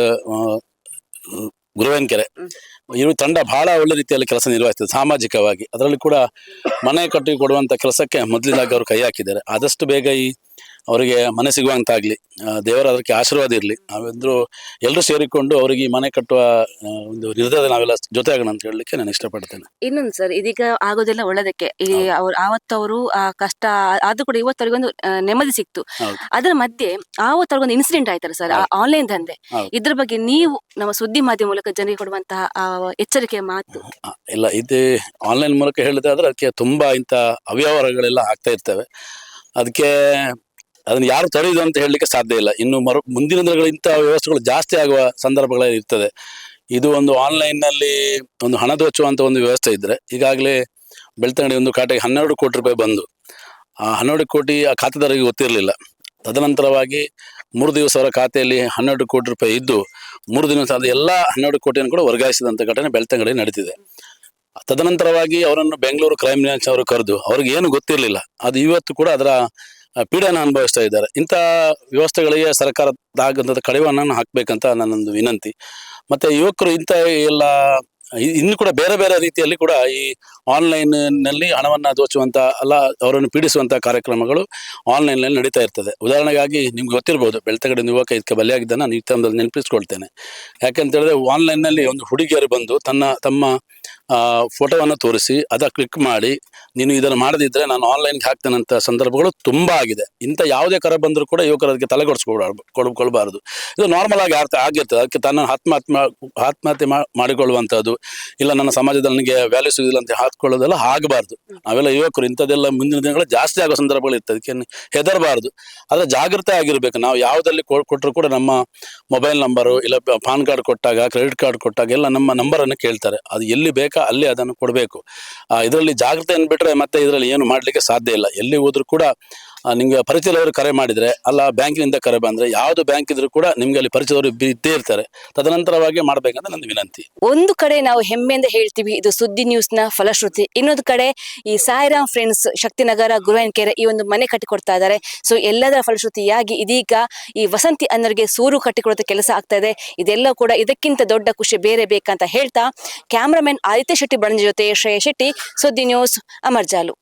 Speaker 5: ಗುರುವೆಂಕೆರೆ. ಇವರು ತಂಡ ಬಹಳ ಒಳ್ಳೆ ರೀತಿಯಲ್ಲಿ ಕೆಲಸ ನಿರ್ವಹಿಸ್ತದೆ ಸಾಮಾಜಿಕವಾಗಿ. ಅದರಲ್ಲಿ ಕೂಡ ಮನೆ ಕಟ್ಟಿ ಕೊಡುವಂತ ಕೆಲಸಕ್ಕೆ ಮೊದಲಿನಾಗಿ ಅವರು ಕೈ ಹಾಕಿದ್ದಾರೆ. ಆದಷ್ಟು ಬೇಗ ಈ ಅವರಿಗೆ ಮನೆ ಸಿಗುವಂತಾಗ್ಲಿ ದೇವರ ಅದಕ್ಕೆ ಆಶೀರ್ವಾದ ಇರಲಿ. ನಾವೆಲ್ಲರೂ ಎಲ್ಲರೂ ಸೇರಿಕೊಂಡು ಅವರಿಗೆ ಈ ಮನೆ ಕಟ್ಟುವ ಒಂದು ನಿರ್ಧಾರ ನಾವೆಲ್ಲ ಜೊತೆ ಆಗೋಣ ಅಂತ ಹೇಳಲಿಕ್ಕೆ ನಾನು ಇಷ್ಟಪಡ್ತೇನೆ.
Speaker 6: ಇನ್ನೊಂದು ಸರ್ ಇದೀಗ ಆಗೋದೆಲ್ಲ ಒಳ್ಳೆದಕ್ಕೆ. ಈ ಅವ್ರು ಆವತ್ತವರು ಆ ಕಷ್ಟ ಆದ್ರೂ ಕೂಡ ಇವತ್ತವರಿಗೊಂದು ಒಂದು ನೆಮ್ಮದಿ ಸಿಕ್ತು. ಅದರ ಮಧ್ಯೆ ಆವತ್ತವ್ರಿಗೊಂದು ಇನ್ಸಿಡೆಂಟ್ ಆಯ್ತಾರೆ ಸರ್ ಆನ್ಲೈನ್ ದಂಧೆ. ಇದ್ರ ಬಗ್ಗೆ ನೀವು ನಮ್ಮ ಸುದ್ದಿ ಮಾಧ್ಯಮ ಮೂಲಕ ಜನರಿಗೆ ಕೊಡುವಂತಹ ಎಚ್ಚರಿಕೆಯ ಮಾತು.
Speaker 5: ಇಲ್ಲ ಇದು ಆನ್ಲೈನ್ ಮೂಲಕ ಹೇಳಿದ್ರೆ ಅದಕ್ಕೆ ತುಂಬಾ ಇಂಥ ಅವ್ಯವಹಾರಗಳೆಲ್ಲ ಆಗ್ತಾ ಇರ್ತವೆ. ಅದಕ್ಕೆ ಅದನ್ನ ಯಾರು ತೊರೆಯುವುದು ಅಂತ ಹೇಳಲಿಕ್ಕೆ ಸಾಧ್ಯ ಇಲ್ಲ. ಇನ್ನು ಮರು, ಮುಂದಿನ ದಿನಗಳು ಇಂಥ ವ್ಯವಸ್ಥೆಗಳು ಜಾಸ್ತಿ ಆಗುವ ಸಂದರ್ಭಗಳಲ್ಲಿ ಇರ್ತದೆ. ಇದು ಒಂದು ಆನ್ಲೈನ್ನಲ್ಲಿ ಒಂದು ಹಣ ದೋಚುವಂಥ ಒಂದು ವ್ಯವಸ್ಥೆ ಇದ್ದರೆ ಈಗಾಗಲೇ ಬೆಳ್ತಂಗಡಿ ಒಂದು ಖಾತೆಗೆ ಹನ್ನೆರಡು ಕೋಟಿ ರೂಪಾಯಿ ಬಂದು, ಆ ಹನ್ನೆರಡು ಕೋಟಿ ಆ ಖಾತೆದಾರರಿಗೆ ಗೊತ್ತಿರಲಿಲ್ಲ. ತದನಂತರವಾಗಿ ಮೂರು ದಿವಸ ಅವರ ಖಾತೆಯಲ್ಲಿ ಹನ್ನೆರಡು ಕೋಟಿ ರೂಪಾಯಿ ಇದ್ದು, ಮೂರು ದಿವಸ ಅದು ಎಲ್ಲ ಹನ್ನೆರಡು ಕೋಟಿಯನ್ನು ಕೂಡ ವರ್ಗಾಯಿಸಿದಂಥ ಘಟನೆ ಬೆಳ್ತಂಗಡಿ ನಡೀತಿದೆ. ತದನಂತರವಾಗಿ ಅವರನ್ನು ಬೆಂಗಳೂರು ಕ್ರೈಮ್ ಬ್ರಾಂಚ್ ಅವರು ಕರೆದು, ಅವ್ರಿಗೆ ಏನು ಗೊತ್ತಿರಲಿಲ್ಲ. ಅದು ಇವತ್ತು ಕೂಡ ಅದರ ಪೀಡನ ಅನುಭವಿಸ್ತಾ ಇದ್ದಾರೆ. ಇಂಥ ವ್ಯವಸ್ಥೆಗಳಿಗೆ ಸರ್ಕಾರದಾಗಂಥದ್ದು ಕಡಿವಾಣವನ್ನು ಹಾಕಬೇಕಂತ ನನ್ನೊಂದು ವಿನಂತಿ. ಮತ್ತೆ ಯುವಕರು ಇಂಥ ಎಲ್ಲ ಇನ್ನು ಕೂಡ ಬೇರೆ ಬೇರೆ ರೀತಿಯಲ್ಲಿ ಕೂಡ ಈ ಆನ್ಲೈನ್ನಲ್ಲಿ ಹಣವನ್ನ ದೋಚುವಂತ ಅಲ್ಲ ಅವರನ್ನು ಪೀಡಿಸುವಂಥ ಕಾರ್ಯಕ್ರಮಗಳು ಆನ್ಲೈನ್ನಲ್ಲಿ ನಡೀತಾ ಇರ್ತದೆ. ಉದಾಹರಣೆಗಾಗಿ ನಿಮ್ಗೆ ಗೊತ್ತಿರಬಹುದು ಬೆಳ್ತಗಡೆ ಯುವಕ ಇದಕ್ಕೆ ಬಲಿಯಾಗಿದ್ದ ನಾನು ಈ ತರದಲ್ಲಿ ನೆನಪಿಸ್ಕೊಳ್ತೇನೆ. ಯಾಕಂತ ಹೇಳಿದ್ರೆ ಆನ್ಲೈನ್ನಲ್ಲಿ ಒಂದು ಹುಡುಗಿಯರು ಬಂದು ತನ್ನ, ತಮ್ಮ ಫೋಟೋವನ್ನು ತೋರಿಸಿ, ಅದ ಕ್ಲಿಕ್ ಮಾಡಿ, ನೀನು ಇದನ್ನು ಮಾಡದಿದ್ರೆ ನಾನು ಆನ್ಲೈನ್ಗೆ ಹಾಕ್ತೇನಂತ ಸಂದರ್ಭಗಳು ತುಂಬಾ ಆಗಿದೆ. ಇಂಥ ಯಾವುದೇ ಕರೆ ಬಂದರೂ ಕೂಡ ಯುವಕರು ಅದಕ್ಕೆ ತಲೆಗೊಡಿಸ್ಕೊಳ್ಬಾರ್ದು ಕೊಡ್ಕೊಳ್ಬಾರ್ದು. ಇದು ನಾರ್ಮಲ್ ಆಗಿ ಅರ್ಥ ಆಗಿರ್ತದೆ. ಅದಕ್ಕೆ ತನ್ನ ಆತ್ಮಹತ್ಯೆ ಆತ್ಮಹತ್ಯೆ ಮಾಡಿಕೊಳ್ಳುವಂಥದ್ದು, ಇಲ್ಲ ನನ್ನ ಸಮಾಜದಲ್ಲಿ ನನಗೆ ವ್ಯಾಲ್ಯೂ ಸಿಗುದಿಲ್ಲ ಅಂತ ಹಾಕೊಳ್ಳೋದೆಲ್ಲ ಆಗಬಾರ್ದು. ನಾವೆಲ್ಲ ಯುವಕರು, ಇಂಥದ್ದೆಲ್ಲ ಮುಂದಿನ ದಿನಗಳು ಜಾಸ್ತಿ ಆಗೋ ಸಂದರ್ಭಗಳು ಇರ್ತದೆ. ಅದಕ್ಕೆ ಹೆದರಬಾರ್ದು. ಆದರೆ ಜಾಗೃತೆ ಆಗಿರ್ಬೇಕು. ನಾವು ಯಾವುದಲ್ಲಿ ಕೊಟ್ಟರು ಕೂಡ ನಮ್ಮ ಮೊಬೈಲ್ ನಂಬರು ಇಲ್ಲ ಪಾನ್ ಕಾರ್ಡ್ ಕೊಟ್ಟಾಗ ಕ್ರೆಡಿಟ್ ಕಾರ್ಡ್ ಕೊಟ್ಟಾಗ ಎಲ್ಲ ನಮ್ಮ ನಂಬರನ್ನು ಕೇಳ್ತಾರೆ. ಅದು ಎಲ್ಲಿ ಬೇಕಾ ಅಲ್ಲಿ ಅದನ್ನು ಕೊಡಬೇಕು. ಇದರಲ್ಲಿ ಜಾಗೃತೆಯನ್ನು ಬಿಟ್ಟರೆ ಮತ್ತೆ ಇದರಲ್ಲಿ ಏನು ಮಾಡಲಿಕ್ಕೆ ಸಾಧ್ಯ ಇಲ್ಲ. ಎಲ್ಲಿ ಹೋದ್ರೂ ಕೂಡ ನಿಮ್ಗೆ ಪರಿಚಯದವರು ಕರೆ ಮಾಡಿದರೆ, ಅಲ್ಲ, ಬ್ಯಾಂಕಿನಿಂದ ಕರೆ ಬಂದರೆ, ಯಾವುದು ಬ್ಯಾಂಕ್ ಇದ್ರೂ ಕೂಡ ನಿಮಗೆ ಅಲ್ಲಿ ಪರಿಚಯದವರು ಇದ್ದೇ ಇರ್ತಾರೆ. ತದನಂತರವಾಗಿ ಮಾಡಬೇಕಂತ ನನ್ನ ವಿನಂತಿ.
Speaker 6: ಒಂದು ಕಡೆ ನಾವು ಹೆಮ್ಮೆಯಿಂದ ಹೇಳ್ತೀವಿ, ಇದು ಸುದ್ದಿ ನ್ಯೂಸ್ನ ಫಲಶ್ರುತಿ. ಇನ್ನೊಂದು ಕಡೆ ಈ ಸಾಯಿರಾಮ್ ಫ್ರೆಂಡ್ಸ್, ಶಕ್ತಿನಗರ, ಗುರುವಾನ್ಕೆರೆ ಈ ಒಂದು ಮನೆ ಕಟ್ಟಿಕೊಡ್ತಾ ಇದ್ದಾರೆ. ಸೊ ಎಲ್ಲದರ ಫಲಶ್ರುತಿಯಾಗಿ ಇದೀಗ ಈ ವಸಂತಿ ಅನ್ನರಿಗೆ ಸೂರು ಕಟ್ಟಿಕೊಡುವಂತ ಕೆಲಸ ಆಗ್ತಾ ಇದೆ. ಇದೆಲ್ಲ ಕೂಡ ಇದಕ್ಕಿಂತ ದೊಡ್ಡ ಖುಷಿ ಬೇರೆ ಬೇಕಂತ ಹೇಳ್ತಾ, ಕ್ಯಾಮ್ರಾಮನ್ ಆದಿತ್ಯ ಶೆಟ್ಟಿ ಬಣಜಿ ಜೊತೆ ಶ್ರೇಯ ಶೆಟ್ಟಿ, ಸುದ್ದಿ ನ್ಯೂಸ್ ಅಮರ್ಜಾಲು